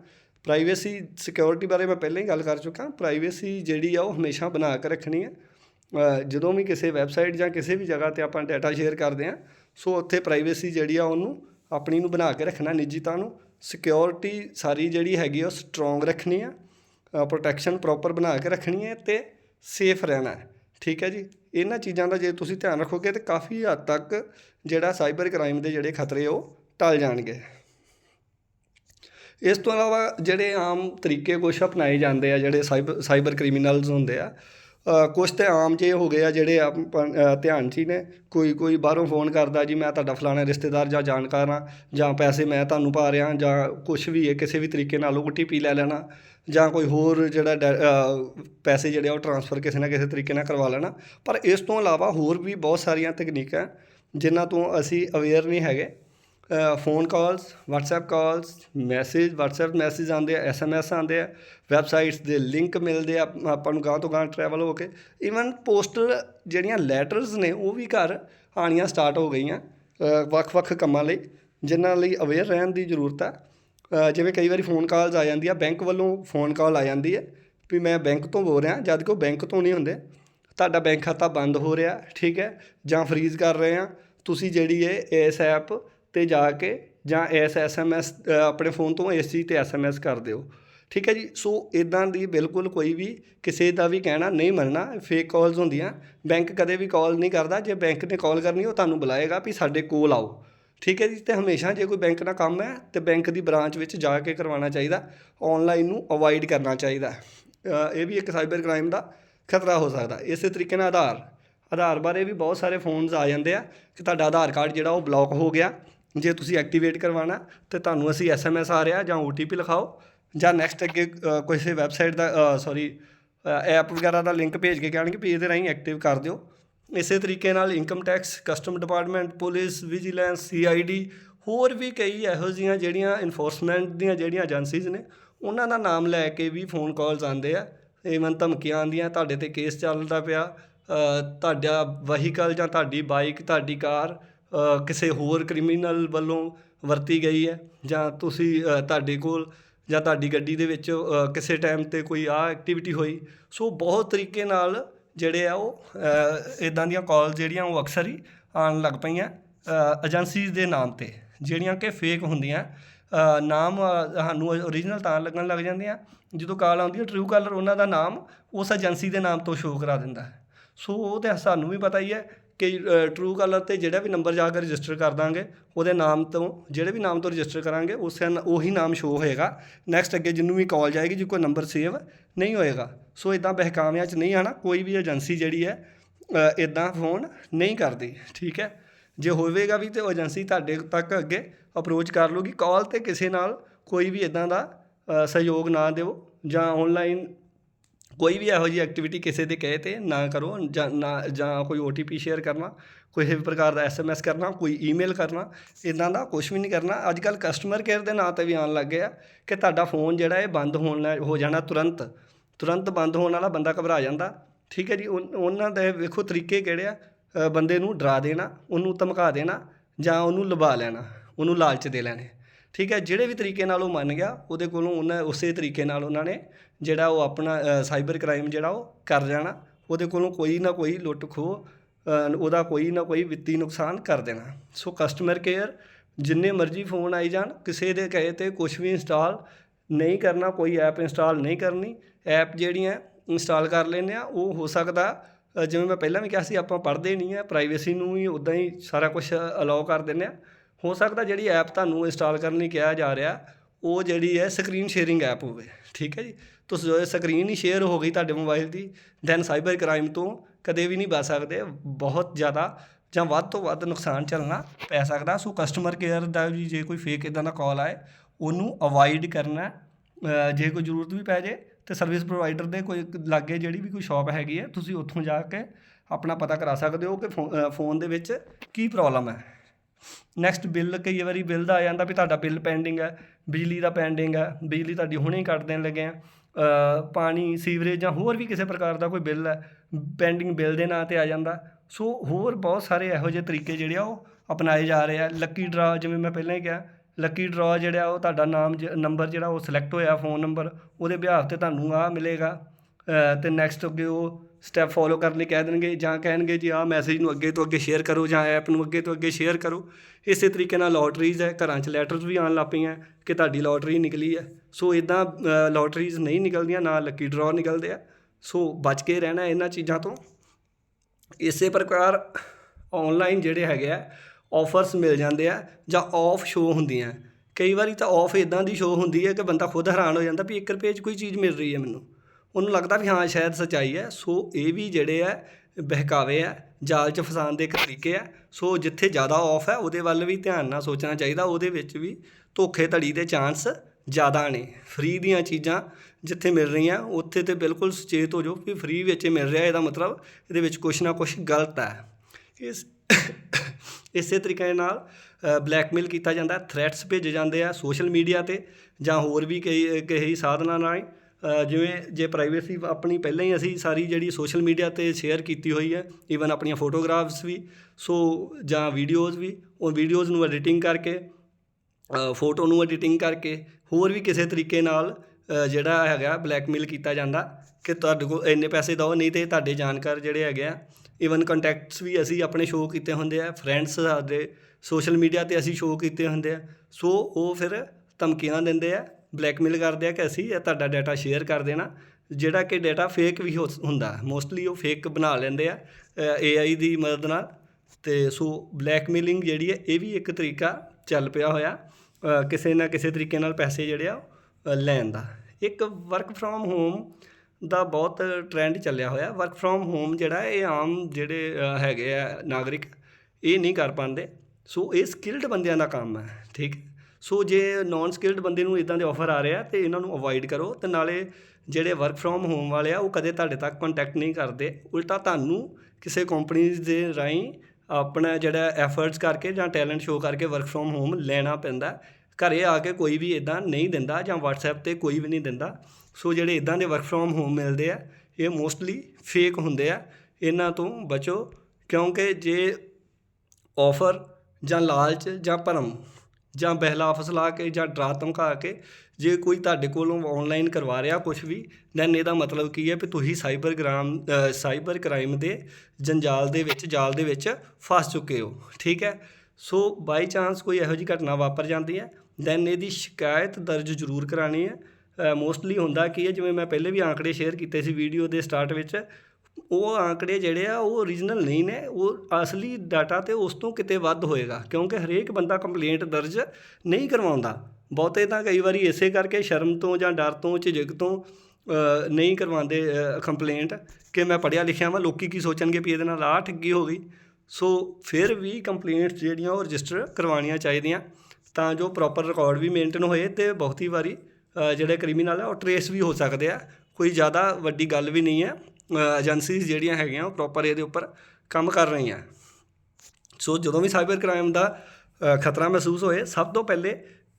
ਪ੍ਰਾਈਵੇਸੀ ਸਿਕਿਉਰਿਟੀ ਬਾਰੇ ਮੈਂ ਪਹਿਲਾਂ ਹੀ ਗੱਲ ਕਰ ਚੁੱਕਾ। ਪ੍ਰਾਈਵੇਸੀ ਜਿਹੜੀ ਆ, ਉਹ ਹਮੇਸ਼ਾ ਬਣਾ ਕੇ ਰੱਖਣੀ ਹੈ। ਜਦੋਂ ਵੀ ਕਿਸੇ ਵੈਬਸਾਈਟ ਜਾਂ ਕਿਸੇ ਵੀ ਜਗ੍ਹਾ ਤੇ ਆਪਾਂ ਡਾਟਾ ਸ਼ੇਅਰ ਕਰਦੇ ਹਾਂ ਸੋ ਉੱਥੇ ਪ੍ਰਾਈਵੇਸੀ ਜਿਹੜੀ ਆ ਉਹਨੂੰ ਆਪਣੀ ਨੂੰ ਬਣਾ ਕੇ ਰੱਖਣਾ ਨਿੱਜੀਤਾ ਨੂੰ ਸਿਕਿਉਰਿਟੀ ਸਾਰੀ ਜਿਹੜੀ ਹੈਗੀ ਆ ਉਹ ਸਟਰੋਂਗ ਰੱਖਣੀ ਆ ਪ੍ਰੋਟੈਕਸ਼ਨ ਪ੍ਰੋਪਰ ਬਣਾ ਕੇ ਰੱਖਣੀ ਹੈ ਤੇ ਸੇਫ ਰਹਿਣਾ ਹੈ। ਠੀਕ ਹੈ ਜੀ? ਇਹਨਾਂ ਚੀਜ਼ਾਂ ਦਾ ਜੇ ਤੁਸੀਂ ਧਿਆਨ ਰੱਖੋਗੇ ਤੇ ਕਾਫੀ ਹੱਦ ਤੱਕ ਜਿਹੜਾ ਸਾਈਬਰ ਕ੍ਰਾਈਮ ਦੇ ਜਿਹੜੇ ਖਤਰੇ ਉਹ ਟਲ ਜਾਣਗੇ। ਇਸ ਤੋਂ ਇਲਾਵਾ ਜਿਹੜੇ ਆਮ ਤਰੀਕੇ ਕੁਛ ਅਪਣਾਏ ਜਾਂਦੇ ਆ, ਜਿਹੜੇ ਸਾਈਬਰ ਸਾਈਬਰ ਕ੍ਰਿਮੀਨਲਸ ਹੁੰਦੇ ਆ ਅ, ਕੁਛ ਤੇ ਆਮ ਜੇ ਹੋ ਗਏ ਆ ਜਿਹੜੇ ਆਪ- ਧਿਆਨ 'ਚ ਹੀ ਨੇ। ਕੋਈ ਕੋਈ ਬਾਹਰੋਂ ਫੋਨ ਕਰਦਾ ਜੀ ਮੈਂ ਤੁਹਾਡਾ ਫਲਾਣਾ ਰਿਸ਼ਤੇਦਾਰ ਜਾਂ ਜਾਣਕਾਰ ਹਾਂ ਜਾਂ ਪੈਸੇ ਮੈਂ ਤੁਹਾਨੂੰ ਪਾ ਰਿਹਾ ਜਾਂ ਕੁਛ ਵੀ ਹੈ ਕਿਸੇ ਵੀ ਤਰੀਕੇ ਨਾਲ OTP ਲੈ ਲੈਣਾ ਜਾਂ ਕੋਈ ਹੋਰ ਜਿਹੜਾ ਡੈ- ਪੈਸੇ ਜਿਹੜੇ ਆ ਉਹ ਟ੍ਰਾਂਸਫਰ ਕਿਸੇ ਨਾ ਕਿਸੇ ਤਰੀਕੇ ਨਾਲ ਕਰਵਾ ਲੈਣਾ। ਪਰ ਇਸ ਤੋਂ ਇਲਾਵਾ ਹੋਰ ਵੀ ਬਹੁਤ ਸਾਰੀਆਂ ਤਕਨੀਕਾਂ ਜਿਨ੍ਹਾਂ ਤੋਂ ਅਸੀਂ ਅਵੇਅਰ ਨਹੀਂ ਹੈਗੇ। Phone calls WhatsApp calls message WhatsApp message ਆਉਂਦੇ ਆ, SMS ਆਉਂਦੇ ਆ ਵੈਬਸਾਈਟਸ ਦੇ ਲਿੰਕ ਮਿਲਦੇ ਆ ਆਪਾਂ ਨੂੰ ਗਾਂ ਤੋਂ ਗਾਂ ਟਰੈਵਲ ਹੋ ਕੇ। ਇਵਨ ਪੋਸਟਲ ਜਿਹੜੀਆਂ ਲੈਟਰਸ ਨੇ, ਉਹ ਵੀ ਘਰ ਆਣੀਆਂ ਸਟਾਰਟ ਹੋ ਗਈਆਂ ਵੱਖ-ਵੱਖ ਕੰਮਾਂ ਲਈ, ਜਿਨ੍ਹਾਂ ਲਈ ਅਵੇਅਰ ਰਹਿਣ ਦੀ ਜ਼ਰੂਰਤ ਆ। ਜਿਵੇਂ ਕਈ ਵਾਰੀ ਫੋਨ ਕਾਲਸ ਆ ਜਾਂਦੀ ਆ ਬੈਂਕ ਵੱਲੋਂ ਫੋਨ ਕਾਲ ਆ ਜਾਂਦੀ ਹੈ ਵੀ ਮੈਂ ਬੈਂਕ ਤੋਂ ਬੋਲ ਰਿਹਾ, ਜਦ ਕਿ ਉਹ ਬੈਂਕ ਤੋਂ ਨਹੀਂ ਹੁੰਦੇ। ਤੁਹਾਡਾ ਬੈਂਕ ਖਾਤਾ ਬੰਦ ਹੋ ਰਿਹਾ, ਠੀਕ ਹੈ, ਜਾਂ ਫਰੀਜ਼ ਕਰ ਰਹੇ ਆ। ਤੁਸੀਂ ਜਿਹੜੀ ਹੈ ਇਸ ਐਪ ਤੇ ਜਾ ਕੇ ਜਾਂ ਇਸ ਐਸਐਮਐਸ ਆਪਣੇ ਫੋਨ ਤੋਂ ਇਸ ਚੀਜ਼ ਤੇ ਐਸਐਮਐਸ ਕਰ ਦਿਓ। ਠੀਕ ਹੈ ਜੀ? ਸੋ ਇਦਾਂ ਦੀ ਬਿਲਕੁਲ ਕੋਈ ਵੀ ਕਿਸੇ ਦਾ ਵੀ ਕਹਿਣਾ ਨਹੀਂ ਮੰਨਣਾ। ਫੇਕ ਕਾਲਸ ਹੁੰਦੀਆਂ। ਬੈਂਕ ਕਦੇ ਵੀ ਕਾਲ ਨਹੀਂ ਕਰਦਾ। ਜੇ ਬੈਂਕ ਨੇ ਕਾਲ ਕਰਨੀ, ਉਹ ਤੁਹਾਨੂੰ ਬੁਲਾਏਗਾ ਵੀ ਸਾਡੇ ਕੋਲ ਆਓ। ਠੀਕ ਹੈ ਜੀ? ਤੇ ਹਮੇਸ਼ਾ ਜੇ ਕੋਈ ਬੈਂਕ ਦਾ ਕੰਮ ਹੈ, ਤੇ ਬੈਂਕ ਦੀ ਬ੍ਰਾਂਚ ਵਿੱਚ ਜਾ ਕੇ ਕਰਵਾਉਣਾ ਚਾਹੀਦਾ। ਆਨਲਾਈਨ ਨੂੰ ਅਵੋਇਡ ਕਰਨਾ ਚਾਹੀਦਾ। ਇਹ ਵੀ ਇੱਕ ਸਾਈਬਰ ਕ੍ਰਾਈਮ ਦਾ ਖਤਰਾ ਹੋ ਸਕਦਾ। ਇਸੇ ਤਰੀਕੇ ਨਾਲ ਆਧਾਰ। ਆਧਾਰ ਬਾਰੇ ਵੀ ਬਹੁਤ ਸਾਰੇ ਫੋਨਸ ਆ ਜਾਂਦੇ ਆ ਕਿ ਤੁਹਾਡਾ ਆਧਾਰ ਕਾਰਡ ਜਿਹੜਾ ਉਹ ਬਲੌਕ ਹੋ ਗਿਆ। ਜੇ ਤੁਸੀਂ ਐਕਟੀਵੇਟ ਕਰਵਾਉਣਾ, ਤੇ ਤੁਹਾਨੂੰ ਅਸੀਂ ਐਸਐਮਐਸ ਆ ਰਿਹਾ ਜਾਂ OTP ਲਿਖਾਓ, ਜਾਂ ਨੈਕਸਟ ਅੱਗੇ ਕਿਸੇ ਵੈਬਸਾਈਟ ਦਾ ਸੌਰੀ ਐਪ ਵਗੈਰਾ ਦਾ ਲਿੰਕ ਭੇਜ ਕੇ ਕਹਿਣਗੇ ਵੀ ਇਹਦੇ ਰਾਹੀਂ ਐਕਟਿਵ ਕਰ ਦਿਓ। ਇਸੇ ਤਰੀਕੇ ਨਾਲ income tax custom department police vigilance CID ਹੋਰ ਵੀ ਕਈ ਇਹੋ ਜਿਹੀਆਂ ਜਿਹੜੀਆਂ ਇਨਫੋਰਸਮੈਂਟ ਦੀਆਂ ਜਿਹੜੀਆਂ ਏਜੰਸੀਜ਼ ਨੇ, ਉਹਨਾਂ ਦਾ ਨਾਮ ਲੈ ਕੇ ਵੀ ਫੋਨ ਕਾਲਸ ਆਉਂਦੇ ਆ। ਈਵਨ ਧਮਕੀਆਂ ਆਉਂਦੀਆਂ, ਤੁਹਾਡੇ ਤੇ ਕੇਸ ਚੱਲਦਾ ਪਿਆ ਤੁਹਾਡਾ ਵਹੀਕਲ ਜਾਂ ਤੁਹਾਡੀ ਬਾਈਕ ਤੁਹਾਡੀ ਕਾਰ ਕਿਸੇ ਹੋਰ ਕ੍ਰਿਮੀਨਲ ਵੱਲੋਂ ਵਰਤੀ ਗਈ ਹੈ ਜਾਂ ਤੁਸੀਂ ਤੁਹਾਡੇ ਕੋਲ ਜਾਂ ਤੁਹਾਡੀ ਗੱਡੀ ਦੇ ਵਿੱਚ ਕਿਸੇ ਟਾਈਮ ਤੇ ਕੋਈ ਆ ਐਕਟੀਵਿਟੀ ਹੋਈ, ਸੋ ਬਹੁਤ ਤਰੀਕੇ ਨਾਲ ਜਿਹੜੇ ਆ ਉਹ ਇਦਾਂ ਦੀਆਂ ਕਾਲ ਜਿਹੜੀਆਂ ਉਹ ਅਕਸਰ ਹੀ ਆਉਣ ਲੱਗ ਪਈਆਂ ਏਜੰਸੀਜ਼ ਦੇ ਨਾਮ ਤੇ, ਜਿਹੜੀਆਂ ਕਿ ਫੇਕ ਹੁੰਦੀਆਂ ਨਾਮ ਸਾਨੂੰ ਓਰੀਜਨਲ ਤਾਂ ਲੱਗਣ ਲੱਗ ਜਾਂਦੇ ਆ ਜਦੋਂ ਕਾਲ ਆਉਂਦੀ ਹੈ ਟਰੂ ਕਾਲਰ ਉਹਨਾਂ ਦਾ ਨਾਮ ਉਸ ਏਜੰਸੀ ਦੇ ਨਾਮ ਤੋਂ ਸ਼ੋਅ ਕਰਾ ਦਿੰਦਾ ਸੋ ਉਹ ਤੇ ਸਾਨੂੰ ਵੀ ਪਤਾ ਹੀ ਹੈ ਕਿ ਟਰੂ ਕਾਲਰ ਤੇ ਜਿਹੜਾ ਵੀ ਨੰਬਰ ਜਾ ਕੇ ਰਜਿਸਟਰ ਕਰ ਦਾਂਗੇ, ਉਹਦੇ ਨਾਮ ਤੋਂ, ਜਿਹੜੇ ਵੀ ਨਾਮ ਤੋਂ ਰਜਿਸਟਰ ਕਰਾਂਗੇ, ਉਸੇ ਉਹੀ ਨਾਮ ਸ਼ੋ ਹੋਏਗਾ। ਨੈਕਸਟ ਅੱਗੇ ਜਿਹਨੂੰ ਵੀ ਕਾਲ ਜਾਏਗੀ ਜੇ ਕੋਈ ਨੰਬਰ ਸੇਵ ਨਹੀਂ ਹੋਏਗਾ। ਸੋ ਇਦਾਂ ਬਹਿਕਾਵਿਆਂ 'ਚ ਨਹੀਂ ਆਣਾ ਕੋਈ ਵੀ ਏਜੰਸੀ ਜਿਹੜੀ ਹੈ ਇਦਾਂ ਫੋਨ ਨਹੀਂ ਕਰਦੀ, ਠੀਕ ਹੈ? ਜੇ ਹੋਵੇਗਾ ਵੀ ਤੇ ਏਜੰਸੀ ਤੁਹਾਡੇ ਤੱਕ ਅੱਗੇ ਅਪਰੋਚ ਕਰ ਲੂਗੀ ਕਾਲ ਤੇ ਕਿਸੇ ਨਾਲ ਕੋਈ ਵੀ ਇਦਾਂ ਦਾ ਸਹਿਯੋਗ ਨਾ ਦਿਓ ਜਾਂ ਆਨਲਾਈਨ ਕੋਈ ਵੀ ਇਹੋ ਜਿਹੀ ਐਕਟੀਵਿਟੀ ਕਿਸੇ ਦੇ ਕਹੇ ਤੇ ਨਾ ਕਰੋ, ਜਾਂ ਨਾ, ਜਾਂ ਕੋਈ OTP ਸ਼ੇਅਰ ਕਰਨਾ, ਕੋਈ ਵੀ ਪ੍ਰਕਾਰ ਦਾ SMS ਕਰਨਾ, ਕੋਈ ਈਮੇਲ ਕਰਨਾ ਇਦਾਂ ਦਾ ਕੁਝ ਵੀ ਨਹੀਂ ਕਰਨਾ। ਅੱਜ ਕੱਲ ਕਸਟਮਰ ਕੇਅਰ ਦੇ ਨਾਂ ਤੇ ਵੀ ਆਉਣ ਲੱਗ ਗਿਆ ਕਿ ਤੁਹਾਡਾ ਫੋਨ ਜਿਹੜਾ ਇਹ ਬੰਦ ਹੋਣ ਲੱਗ- ਹੋ ਜਾਣਾ ਤੁਰੰਤ। ਤੁਰੰਤ ਬੰਦ ਹੋਣ ਵਾਲਾ ਬੰਦਾ ਘਬਰਾ ਜਾਂਦਾ। ਠੀਕ ਹੈ ਜੀ, ਉਨ- ਉਹਨਾਂ ਦੇ ਵੇਖੋ ਤਰੀਕੇ ਕਿਹੜੇ ਆ। ਬੰਦੇ ਨੂੰ ਡਰਾ ਦੇਣਾ, ਉਹਨੂੰ ਧਮਕਾ ਦੇਣਾ, ਜਾਂ ਉਹਨੂੰ ਲਵਾ ਲੈਣਾ, ਉਹਨੂੰ ਲਾਲਚ ਦੇ ਲੈਣੇ। ਠੀਕ ਹੈ, ਜਿਹੜੇ ਵੀ ਤਰੀਕੇ ਨਾਲ ਉਹ ਮੰਨ ਗਿਆ, ਉਹਦੇ ਕੋਲੋਂ ਉਹਨਾਂ ਉਸੇ ਤਰੀਕੇ ਨਾਲ ਉਹਨਾਂ ਨੇ ਜਿਹੜਾ ਉਹ ਆਪਣਾ ਸਾਈਬਰ ਕ੍ਰਾਈਮ ਜਿਹੜਾ ਉਹ ਕਰ ਜਾਣਾ, ਉਹਦੇ ਕੋਲੋਂ ਕੋਈ ਨਾ ਕੋਈ ਲੁੱਟ ਖੋਹ ਉਹਦਾ ਕੋਈ ਨਾ ਕੋਈ ਵਿੱਤੀ ਨੁਕਸਾਨ ਕਰ ਦੇਣਾ। ਸੋ ਕਸਟਮਰ ਕੇਅਰ ਜਿੰਨੇ ਮਰਜ਼ੀ ਫੋਨ ਆਈ ਜਾਣ, ਕਿਸੇ ਦੇ ਕਹੇ ਤੇ ਕੁਝ ਵੀ ਇੰਸਟਾਲ ਨਹੀਂ ਕਰਨਾ, ਕੋਈ ਐਪ ਇੰਸਟਾਲ ਨਹੀਂ ਕਰਨੀ ਐਪ ਜਿਹੜੀਆਂ ਇੰਸਟਾਲ ਕਰ ਲੈਂਦੇ ਆ, ਉਹ ਹੋ ਸਕਦਾ ਜਿਵੇਂ ਮੈਂ ਪਹਿਲਾਂ ਵੀ ਕਿਹਾ ਸੀ, ਆਪਾਂ ਪੜ੍ਹਦੇ ਨਹੀਂ ਆ ਪ੍ਰਾਈਵੇਸੀ ਨੂੰ ਹੀ ਉਦਾਂ ਹੀ ਸਾਰਾ ਕੁਝ ਅਲਾਉ ਕਰ ਦਿੰਦੇ ਆ। ਹੋ ਸਕਦਾ ਜਿਹੜੀ ਐਪ ਤੁਹਾਨੂੰ ਇੰਸਟਾਲ ਕਰਨ ਲਈ ਕਿਹਾ ਜਾ ਰਿਹਾ, ਉਹ ਜਿਹੜੀ ਹੈ ਸਕਰੀਨ ਸ਼ੇਅਰਿੰਗ ਐਪ ਹੋਵੇ, ਠੀਕ ਹੈ ਜੀ? ਤੁਸੀਂ ਸਕਰੀਨ ਹੀ ਸ਼ੇਅਰ ਹੋ ਗਈ ਤੁਹਾਡੇ ਮੋਬਾਈਲ ਦੀ ਦੈਨ ਸਾਈਬਰ ਕ੍ਰਾਈਮ ਤੋਂ ਕਦੇ ਵੀ ਨਹੀਂ ਬਚ ਸਕਦੇ, ਬਹੁਤ ਜ਼ਿਆਦਾ ਜਾਂ ਵੱਧ ਤੋਂ ਵੱਧ ਨੁਕਸਾਨ ਝੱਲਣਾ ਪੈ ਸਕਦਾ। ਸੋ ਕਸਟਮਰ ਕੇਅਰ ਦਾ ਵੀ ਜੇ ਕੋਈ ਫੇਕ ਇਦਾਂ ਦਾ ਕਾਲ ਆਏ, ਉਹਨੂੰ ਅਵਾਇਡ ਕਰਨਾ ਜੇ ਕੋਈ ਜ਼ਰੂਰਤ ਵੀ ਪੈ ਜੇ, ਤੇ ਸਰਵਿਸ ਪ੍ਰੋਵਾਈਡਰ ਦੇ ਕੋਈ ਲਾਗੇ ਜਿਹੜੀ ਵੀ ਕੋਈ ਸ਼ਾਪ ਹੈਗੀ ਹੈ, ਤੁਸੀਂ ਉੱਥੋਂ ਜਾ ਕੇ ਆਪਣਾ ਪਤਾ ਕਰਾ ਸਕਦੇ ਹੋ ਕਿ ਫੋ- ਫੋਨ ਦੇ ਵਿੱਚ ਕੀ ਪ੍ਰੋਬਲਮ ਹੈ। ਨੈਕਸਟ ਬਿੱਲ ਕਈ ਵਾਰੀ ਬਿੱਲ ਦਾ ਆ ਜਾਂਦਾ ਵੀ ਤੁਹਾਡਾ ਬਿੱਲ ਪੈਂਡਿੰਗ ਹੈ ਬਿਜਲੀ ਦਾ ਪੈਂਡਿੰਗ ਹੈ ਬਿਜਲੀ ਤੁਹਾਡੀ ਹੁਣੇ ਕੱਟ ਦੇਣ ਲੱਗੇ ਆ। ਪਾਣੀ ਸੀਵਰੇਜ ਜਾਂ ਹੋਰ ਵੀ ਕਿਸੇ ਪ੍ਰਕਾਰ ਦਾ ਕੋਈ ਬਿੱਲ ਹੈ ਪੈਂਡਿੰਗ ਬਿੱਲ ਦੇ ਨਾਂ ਤੇ ਆ ਜਾਂਦਾ। ਸੋ ਹੋਰ ਬਹੁਤ ਸਾਰੇ ਇਹੋ ਜਿਹੇ ਤਰੀਕੇ ਜਿਹੜੇ ਆ ਉਹ ਅਪਣਾਏ ਜਾ ਰਹੇ ਆ। ਲੱਕੀ ਡਰਾ ਜਿਵੇਂ ਮੈਂ ਪਹਿਲਾਂ ਹੀ ਕਿਹਾ ਲੱਕੀ ਡਰਾ ਜਿਹੜਾ ਉਹ ਤੁਹਾਡਾ ਨਾਮ ਨੰਬਰ ਜਿਹੜਾ ਉਹ ਸਿਲੈਕਟ ਹੋਇਆ ਫੋਨ ਨੰਬਰ ਉਹਦੇ ਬਿਹਾਫ ਤੇ ਤੁਹਾਨੂੰ ਆ ਮਿਲੇਗਾ। ਅ, ਤੇ ਨੈਕਸਟ ਅੱਗੇ ਉਹ ਸਟੈਪ ਫੋਲੋ ਕਰਨ ਲਈ ਕਹਿ ਦੇਣਗੇ ਜਾਂ ਕਹਿਣਗੇ ਜੀ, ਆਹ ਮੈਸੇਜ ਨੂੰ ਅੱਗੇ ਤੋਂ ਅੱਗੇ ਸ਼ੇਅਰ ਕਰੋ ਜਾਂ ਐਪ ਨੂੰ ਅੱਗੇ ਤੋਂ ਅੱਗੇ ਸ਼ੇਅਰ ਕਰੋ। ਇਸੇ ਤਰੀਕੇ ਨਾਲ ਲੋਟਰੀਜ਼ ਹੈ, ਘਰਾਂ 'ਚ ਲੈਟਰਸ ਵੀ ਆਉਣ ਲੱਗ ਪਈਆਂ ਕਿ ਤੁਹਾਡੀ ਲੋਟਰੀ ਨਿਕਲੀ ਹੈ। ਸੋ ਇਦਾਂ ਲੋਟਰੀਜ਼ ਨਹੀਂ ਨਿਕਲਦੀਆਂ, ਨਾ ਲੱਕੀ ਡਰਾ ਨਿਕਲਦੇ ਆ। ਸੋ ਬਚ ਕੇ ਰਹਿਣਾ ਇਹਨਾਂ ਚੀਜ਼ਾਂ ਤੋਂ। ਇਸੇ ਪ੍ਰਕਾਰ ਆਨਲਾਈਨ ਜਿਹੜੇ ਹੈਗੇ ਆ ਆਫਰਸ ਮਿਲ ਜਾਂਦੇ ਆ ਜਾਂ ਆਫ ਸ਼ੋ ਹੁੰਦੀਆਂ। ਕਈ ਵਾਰੀ ਤਾਂ ਆਫ ਇਦਾਂ ਦੀ ਸ਼ੋ ਹੁੰਦੀ ਹੈ ਕਿ ਬੰਦਾ ਖੁਦ ਹੈਰਾਨ ਹੋ ਜਾਂਦਾ ਵੀ 1 ਰੁਪਏ 'ਚ ਕੋਈ ਚੀਜ਼ ਮਿਲ ਰਹੀ ਹੈ ਮੈਨੂੰ। ਉਹਨੂੰ ਲੱਗਦਾ ਵੀ ਹਾਂ, ਸ਼ਾਇਦ ਸੱਚਾਈ ਹੈ। ਸੋ ਇਹ ਵੀ ਜਿਹੜੇ ਆ, ਬਹਿਕਾਵੇ ਆ, ਜਾਲ 'ਚ ਫਸਾਉਣ ਦੇ ਇੱਕ ਤਰੀਕੇ ਆ। ਸੋ ਜਿੱਥੇ ਜ਼ਿਆਦਾ ਆਫ ਹੈ, ਉਹਦੇ ਵੱਲ ਵੀ ਧਿਆਨ ਨਾਲ ਸੋਚਣਾ ਚਾਹੀਦਾ। ਉਹਦੇ ਵਿੱਚ ਵੀ ਧੋਖੇ ਧੜੀ ਦੇ ਚਾਂਸ ਜ਼ਿਆਦਾ ਨੇ। ਫ੍ਰੀ ਦੀਆਂ ਚੀਜ਼ਾਂ ਜਿੱਥੇ ਮਿਲ ਰਹੀਆਂ, ਉੱਥੇ ਤੇ ਬਿਲਕੁਲ ਸੁਚੇਤ ਹੋ ਜਾਓ ਕਿ ਫ੍ਰੀ ਵਿੱਚ ਮਿਲ ਰਿਹਾ, ਇਹਦਾ ਮਤਲਬ ਇਹਦੇ ਵਿੱਚ ਕੁਛ ਨਾ ਕੁਛ ਗਲਤ ਹੈ। ਇਸ ਇਸੇ ਤਰੀਕੇ ਨਾਲ ਬਲੈਕਮੇਲ ਕੀਤਾ ਜਾਂਦਾ ਥ੍ਰੈਟਸ ਭੇਜੇ ਜਾਂਦੇ ਆ ਸੋਸ਼ਲ ਮੀਡੀਆ ਤੇ ਜਾਂ ਹੋਰ ਵੀ ਕਈ ਕਈ ਸਾਧਨਾਂ ਨਾਲ ਜਿਵੇਂ ਜੇ ਪ੍ਰਾਈਵੇਸੀ ਆਪਣੀ ਪਹਿਲਾਂ ਹੀ ਅਸੀਂ ਸਾਰੀ ਜਿਹੜੀ ਸੋਸ਼ਲ ਮੀਡੀਆ ਤੇ ਸ਼ੇਅਰ ਕੀਤੀ ਹੋਈ ਹੈ ਈਵਨ ਆਪਣੀਆਂ ਫੋਟੋਗ੍ਰਾਫਸ ਵੀ ਸੋ ਜਾਂ ਵੀਡੀਓਜ਼ ਵੀ, ਉਹ ਵੀਡੀਓਜ਼ ਨੂੰ ਐਡੀਟਿੰਗ ਕਰਕੇ ਫੋਟੋ ਨੂੰ ਐਡੀਟਿੰਗ ਕਰਕੇ ਹੋਰ ਵੀ ਕਿਸੇ ਤਰੀਕੇ ਨਾਲ ਜਿਹੜਾ ਹੈਗਾ ਬਲੈਕਮੇਲ ਕੀਤਾ ਜਾਂਦਾ ਕਿ ਤੁਹਾਡੇ ਕੋਲ ਇੰਨੇ ਪੈਸੇ ਦਿਓ, ਨਹੀਂ ਤੇ ਤੁਹਾਡੇ ਜਾਣਕਾਰ ਜਿਹੜੇ ਹੈਗੇ ਆ ਈਵਨ ਕੰਟੈਕਟਸ ਵੀ ਅਸੀਂ ਆਪਣੇ ਸ਼ੋਅ ਕੀਤੇ ਹੁੰਦੇ ਆ ਫਰੈਂਡਸ ਸਾਡੇ ਸੋਸ਼ਲ ਮੀਡੀਆ ਤੇ ਅਸੀਂ ਸ਼ੋਅ ਕੀਤੇ ਹੁੰਦੇ ਆ ਸੋ ਉਹ ਫਿਰ ਧਮਕੀਆਂ ਦਿੰਦੇ ਆ ਬਲੈਕਮੇਲ ਕਰਦੇ ਆ ਕਿ ਅਸੀਂ ਇਹ ਤੁਹਾਡਾ ਡਾਟਾ ਸ਼ੇਅਰ ਕਰ ਦੇਣਾ ਜਿਹੜਾ ਕਿ ਡਾਟਾ ਫੇਕ ਵੀ ਹੋ ਹੁੰਦਾ। ਮੋਸਟਲੀ ਉਹ ਫੇਕ ਬਣਾ ਲੈਂਦੇ ਆ AI ਦੀ ਮਦਦ ਨਾਲ। ਤੇ ਸੋ ਬਲੈਕਮੇਲਿੰਗ ਜਿਹੜੀ ਹੈ ਇਹ ਵੀ ਇੱਕ ਤਰੀਕਾ ਚੱਲ ਪਿਆ ਹੋਇਆ ਕਿਸੇ ਨਾ ਕਿਸੇ ਤਰੀਕੇ ਨਾਲ ਪੈਸੇ ਜਿਹੜੇ ਆ ਉਹ, ਲੈਣ ਦਾ। ਇੱਕ ਵਰਕ ਫਰੋਮ ਹੋਮ ਦਾ ਬਹੁਤ ਟ੍ਰੈਂਡ ਚੱਲਿਆ ਹੋਇਆ। ਵਰਕ ਫਰੋਮ ਹੋਮ ਜਿਹੜਾ ਇਹ ਆਮ ਜਿਹੜੇ ਹੈਗੇ ਆ ਨਾਗਰਿਕ ਇਹ ਨਹੀਂ ਕਰ ਪਾਉਂਦੇ। ਸੋ ਇਹ ਸਕਿਲਡ ਬੰਦਿਆਂ ਦਾ ਕੰਮ ਹੈ ਠੀਕ? ਸੋ ਜੇ ਨਾਨ ਸਕਿਲਡ ਬੰਦੇ ਨੂੰ ਇਦਾਂ ਦੇ ਆਫਰ ਆ ਰਹੇ ਆ, ਤੇ ਇਹਨਾਂ ਨੂੰ ਅਵੋਇਡ ਕਰੋ ਤੇ ਨਾਲੇ ਜਿਹੜੇ ਵਰਕ ਫਰੋਮ ਹੋਮ ਵਾਲੇ ਆ, ਉਹ ਕਦੇ ਤੁਹਾਡੇ ਤੱਕ ਕੰਟੈਕਟ ਨਹੀਂ ਕਰਦੇ। ਉਲਟਾ ਤੁਹਾਨੂੰ ਕਿਸੇ ਕੰਪਨੀ ਦੇ ਰਾਹੀਂ ਆਪਣਾ ਜਿਹੜਾ ਐਫਰਟਸ ਕਰਕੇ ਜਾਂ ਟੈਲੈਂਟ ਸ਼ੋਅ ਕਰਕੇ ਵਰਕ ਫਰੋਮ ਹੋਮ ਲੈਣਾ ਪੈਂਦਾ। ਘਰੇ ਆ ਕੇ ਕੋਈ ਵੀ ਇਦਾਂ ਨਹੀਂ ਦਿੰਦਾ ਜਾਂ WhatsApp ਤੇ ਕੋਈ ਵੀ ਨਹੀਂ ਦਿੰਦਾ। ਸੋ ਜਿਹੜੇ ਇਦਾਂ ਦੇ ਵਰਕ ਫਰੋਮ ਹੋਮ ਮਿਲਦੇ ਆ, ਇਹ ਮੋਸਟਲੀ ਫੇਕ ਹੁੰਦੇ ਆ। ਇਹਨਾਂ ਤੋਂ ਬਚੋ, ਕਿਉਂਕਿ ਜੇ ਆਫਰ ਜਾਂ ਲਾਲਚ ਜਾਂ ਭਰਮ ਜਾਂ ਬਹਿਲਾ ਫਸਲਾ ਕੇ ਜਾਂ ਡਰਾ ਧਮਕਾ ਕੇ ਜੇ ਕੋਈ ਤੁਹਾਡੇ ਕੋਲੋਂ ਆਨਲਾਈਨ ਕਰਵਾ ਰਿਹਾ ਕੁਝ ਵੀ ਦੈਨ ਇਹਦਾ ਮਤਲਬ ਕੀ ਹੈ ਕਿ ਤੁਸੀਂ ਸਾਈਬਰ ਗ੍ਰਾਮ ਸਾਈਬਰ ਕ੍ਰਾਈਮ ਦੇ ਜੰਜਾਲ ਦੇ ਵਿੱਚ, ਜਾਲ ਦੇ ਵਿੱਚ ਫਸ ਚੁੱਕੇ ਹੋ, ਠੀਕ ਹੈ? ਸੋ ਬਾਈ ਚਾਂਸ ਕੋਈ ਇਹੋ ਜਿਹੀ ਘਟਨਾ ਵਾਪਰ ਜਾਂਦੀ ਹੈ ਦੈਨ ਇਹਦੀ ਸ਼ਿਕਾਇਤ ਦਰਜ ਜ਼ਰੂਰ ਕਰਾਣੀ ਹੈ। ਮੋਸਟਲੀ ਹੁੰਦਾ ਕੀ ਹੈ, ਜਿਵੇਂ ਮੈਂ ਪਹਿਲੇ ਵੀ ਆંકੜੇ ਸ਼ੇਅਰ ਕੀਤੇ ਸੀ ਵੀਡੀਓ ਦੇ ਸਟਾਰਟ ਵਿੱਚ ਉਹ ਆંકੜੇ ਜਿਹੜੇ ਆ, ਉਹ ਓਰੀਜਨਲ ਨਹੀਂ ਨੇ, ਉਹ ਅਸਲੀ ਡਾਟਾ ਤੇ ਉਸ ਤੋਂ ਕਿਤੇ ਵੱਧ ਹੋਏਗਾ, ਕਿਉਂਕਿ ਹਰੇਕ ਬੰਦਾ ਕੰਪਲੇਂਟ ਦਰਜ ਨਹੀਂ ਕਰਵਾਉਂਦਾ। ਬਹੁਤੇ ਤਾਂ ਕਈ ਵਾਰੀ ਇਸੇ ਕਰਕੇ ਸ਼ਰਮ ਤੋਂ ਜਾਂ ਡਰ ਤੋਂ, ਝਿਜਕ ਤੋਂ ਨਹੀਂ ਕਰਵਾਉਂਦੇ ਕੰਪਲੇਂਟ ਕਿ ਮੈਂ ਪੜ੍ਹਿਆ ਲਿਖਿਆ ਵਾਂ, ਲੋਕੀ ਕੀ ਸੋਚਣਗੇ ਵੀ ਇਹਦੇ ਨਾਲ ਆਹ ਠੱਗੀ ਹੋ ਗਈ। ਸੋ ਫਿਰ ਵੀ ਕੰਪਲੇਂਟਸ ਜਿਹੜੀਆਂ ਉਹ ਰਜਿਸਟਰ ਕਰਵਾਉਣੀਆਂ ਚਾਹੀਦੀਆਂ, ਤਾਂ ਜੋ ਪ੍ਰੋਪਰ ਰਿਕਾਰਡ ਵੀ ਮੇਨਟੇਨ ਹੋਏ ਤੇ ਬਹੁਤੀ ਵਾਰੀ ਜਿਹੜੇ ਕ੍ਰਿਮੀਨਲ ਆ, ਉਹ ਟਰੇਸ ਵੀ ਹੋ ਸਕਦੇ ਆ। ਕੋਈ ਜ਼ਿਆਦਾ ਵੱਡੀ ਗੱਲ ਵੀ ਨਹੀਂ ਹੈ ਏਜੰਸੀਜ਼ ਜਿਹੜੀਆਂ ਹੈਗੀਆਂ, ਉਹ ਪ੍ਰੋਪਰ ਇਹਦੇ ਉੱਪਰ ਕੰਮ ਕਰ ਰਹੀਆਂ। ਸੋ ਜਦੋਂ ਵੀ ਸਾਈਬਰ ਕ੍ਰਾਈਮ ਦਾ ਖਤਰਾ ਮਹਿਸੂਸ ਹੋਏ, ਸਭ ਤੋਂ ਪਹਿਲੇ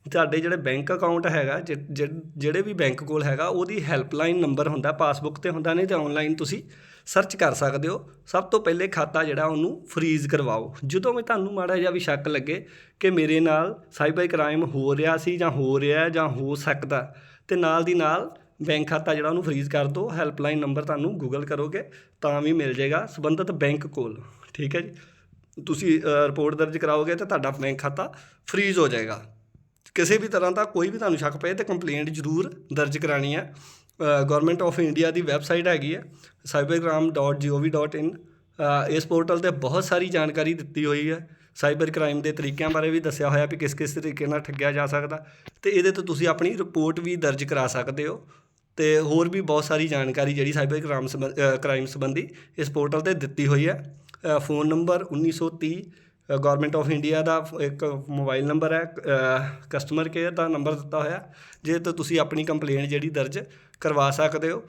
ਤੁਹਾਡੇ ਜਿਹੜੇ ਬੈਂਕ ਅਕਾਊਂਟ ਹੈਗਾ ਜਿਹੜੇ ਵੀ ਬੈਂਕ ਕੋਲ ਹੈਗਾ, ਉਹਦੀ ਹੈਲਪਲਾਈਨ ਨੰਬਰ ਹੁੰਦਾ ਪਾਸਬੁੱਕ ਤੇ ਹੁੰਦਾ, ਨਹੀਂ ਤੇ ਆਨਲਾਈਨ ਤੁਸੀਂ ਸਰਚ ਕਰ ਸਕਦੇ ਹੋ। ਸਭ ਤੋਂ ਪਹਿਲੇ ਖਾਤਾ ਜਿਹੜਾ, ਉਹਨੂੰ ਫਰੀਜ਼ ਕਰਵਾਓ। ਜਦੋਂ ਵੀ ਤੁਹਾਨੂੰ ਮਾੜਾ ਜਿਹਾ ਵੀ ਸ਼ੱਕ ਲੱਗੇ ਕਿ ਮੇਰੇ ਨਾਲ ਸਾਈਬਰ ਕ੍ਰਾਈਮ ਹੋ ਰਿਹਾ ਸੀ ਜਾਂ ਹੋ ਰਿਹਾ ਜਾਂ ਹੋ ਸਕਦਾ, ਤੇ ਨਾਲ ਦੀ ਨਾਲ ਬੈਂਕ ਖਾਤਾ ਜਿਹੜਾ ਉਹਨੂੰ ਫਰੀਜ਼ ਕਰ ਦਿਓ ਹੈਲਪਲਾਈਨ ਨੰਬਰ ਤੁਹਾਨੂੰ ਗੂਗਲ ਕਰੋਗੇ ਤਾਂ ਵੀ ਮਿਲ ਜਾਏਗਾ ਸੰਬੰਧਿਤ ਬੈਂਕ ਕੋਲ। ਠੀਕ ਹੈ ਜੀ? ਤੁਸੀਂ ਰਿਪੋਰਟ ਦਰਜ ਕਰਾਓਗੇ ਤਾਂ ਤੁਹਾਡਾ ਬੈਂਕ ਖਾਤਾ ਫਰੀਜ਼ ਹੋ ਜਾਏਗਾ। ਕਿਸੇ ਵੀ ਤਰ੍ਹਾਂ ਦਾ ਕੋਈ ਵੀ ਤੁਹਾਨੂੰ ਸ਼ੱਕ ਪਏ ਤੇ ਕੰਪਲੇਂਟ ਜ਼ਰੂਰ ਦਰਜ ਕਰਾਣੀ ਹੈ। ਗਵਰਨਮੈਂਟ ਆਫ ਇੰਡੀਆ ਦੀ ਵੈਬਸਾਈਟ ਹੈਗੀ ਹੈ cybercrime.gov.in ਅ, ਇਸ ਪੋਰਟਲ ਤੇ ਬਹੁਤ ਸਾਰੀ ਜਾਣਕਾਰੀ ਦਿੱਤੀ ਹੋਈ ਹੈ। ਸਾਈਬਰ ਕ੍ਰਾਈਮ ਦੇ ਤਰੀਕਿਆਂ ਬਾਰੇ ਵੀ ਦੱਸਿਆ ਹੋਇਆ ਵੀ ਕਿਸ ਕਿਸ ਤਰੀਕੇ ਨਾਲ ਠੱਗਿਆ ਜਾ ਸਕਦਾ। ਤੇ ਇਹਦੇ ਤੋਂ ਤੁਸੀਂ ਆਪਣੀ ਰਿਪੋਰਟ ਵੀ ਦਰਜ ਕਰਾ ਸਕਦੇ ਹੋ। ਅਤੇ ਹੋਰ ਵੀ ਬਹੁਤ ਸਾਰੀ ਜਾਣਕਾਰੀ ਜਿਹੜੀ ਸਾਈਬਰ ਕ੍ਰਾਈਮ ਸੰਬੰ- ਅ, ਕ੍ਰਾਈਮ ਸੰਬੰਧੀ ਇਸ ਪੋਰਟਲ ਤੇ ਦਿੱਤੀ ਹੋਈ ਹੈ। ਫੋਨ ਨੰਬਰ ਉੱਨੀ ਸੌ ਤੀਹ ਗੌਰਮੈਂਟ ਆਫ ਇੰਡੀਆ ਦਾ ਇੱਕ ਮੋਬਾਈਲ ਨੰਬਰ ਹੈ। ਕਸਟਮਰ ਕੇਅਰ ਦਾ ਨੰਬਰ ਦਿੱਤਾ ਹੋਇਆ। ਜੇ ਤਾਂ ਤੁਸੀਂ ਆਪਣੀ ਕੰਪਲੇਂਟ ਜਿਹੜੀ ਦਰਜ ਕਰਵਾ ਸਕਦੇ ਹੋ।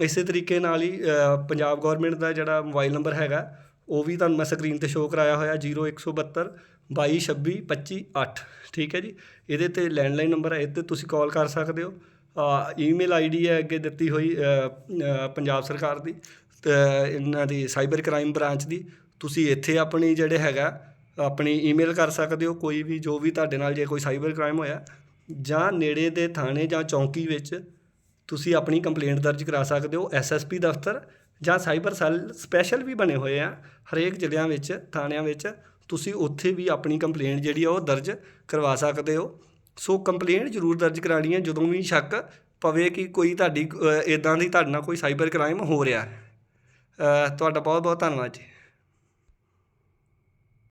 ਇਸੇ ਤਰੀਕੇ ਨਾਲ ਹੀ ਪੰਜਾਬ ਗਵਰਨਮੈਂਟ ਦਾ ਜਿਹੜਾ ਮੋਬਾਈਲ ਨੰਬਰ ਹੈਗਾ ਉਹ ਵੀ ਤੁਹਾਨੂੰ ਮੈਂ ਸਕਰੀਨ ਤੇ ਸ਼ੋਅ ਕਰਾਇਆ ਹੋਇਆ 0172 2226 258 ਠੀਕ ਹੈ ਜੀ? ਇਹਦੇ ਤੇ ਲੈਂਡਲਾਈਨ ਨੰਬਰ ਹੈ ਇਹ ਤੇ ਤੁਸੀਂ ਕਾਲ ਕਰ ਸਕਦੇ ਹੋ। ਈਮੇਲ ਆਈਡੀ ਹੈ ਅੱਗੇ ਦਿੱਤੀ ਹੋਈ ਪੰਜਾਬ ਸਰਕਾਰ ਦੀ ਇਹਨਾਂ ਦੀ ਸਾਈਬਰ ਕ੍ਰਾਈਮ ਬ੍ਰਾਂਚ ਦੀ। ਤੁਸੀਂ ਇੱਥੇ ਆਪਣੀ ਜਿਹੜੇ ਹੈਗਾ, ਆਪਣੀ ਈਮੇਲ ਕਰ ਸਕਦੇ ਹੋ, ਕੋਈ ਵੀ ਜੋ ਵੀ ਤੁਹਾਡੇ ਨਾਲ ਜੇ ਕੋਈ ਸਾਈਬਰ ਕ੍ਰਾਈਮ ਹੋਇਆ, ਜਾਂ ਨੇੜੇ ਦੇ ਥਾਣੇ ਜਾਂ ਚੌਂਕੀ ਵਿੱਚ ਤੁਸੀਂ ਆਪਣੀ ਕੰਪਲੇਂਟ ਦਰਜ ਕਰਾ ਸਕਦੇ ਹੋ ਐਸਐਸਪੀ ਦਫ਼ਤਰ ਜਾਂ ਸਾਈਬਰ ਸੈੱਲ ਸਪੈਸ਼ਲ ਵੀ ਬਣੇ ਹੋਏ ਆ, ਹਰੇਕ ਜ਼ਿਲ੍ਹਿਆਂ ਵਿੱਚ, ਥਾਣਿਆਂ ਵਿੱਚ। ਤੁਸੀਂ ਉੱਥੇ ਵੀ ਆਪਣੀ ਕੰਪਲੇਂਟ ਜਿਹੜੀ ਆ ਉਹ ਦਰਜ ਕਰਵਾ ਸਕਦੇ ਹੋ। ਸੋ ਕੰਪਲੇਂਟ ਜ਼ਰੂਰ ਦਰਜ ਕਰਾਣੀ ਹੈ, ਜਦੋਂ ਵੀ ਸ਼ੱਕ ਪਵੇ ਕਿ ਕੋਈ ਤੁਹਾਡੀ ਇਦਾਂ ਦੀ ਤੁਹਾਡੇ ਨਾਲ ਕੋਈ ਸਾਈਬਰ ਕ੍ਰਾਈਮ ਹੋ ਰਿਹਾ ਹੈ। ਤੁਹਾਡਾ ਬਹੁਤ ਬਹੁਤ ਧੰਨਵਾਦ ਜੀ।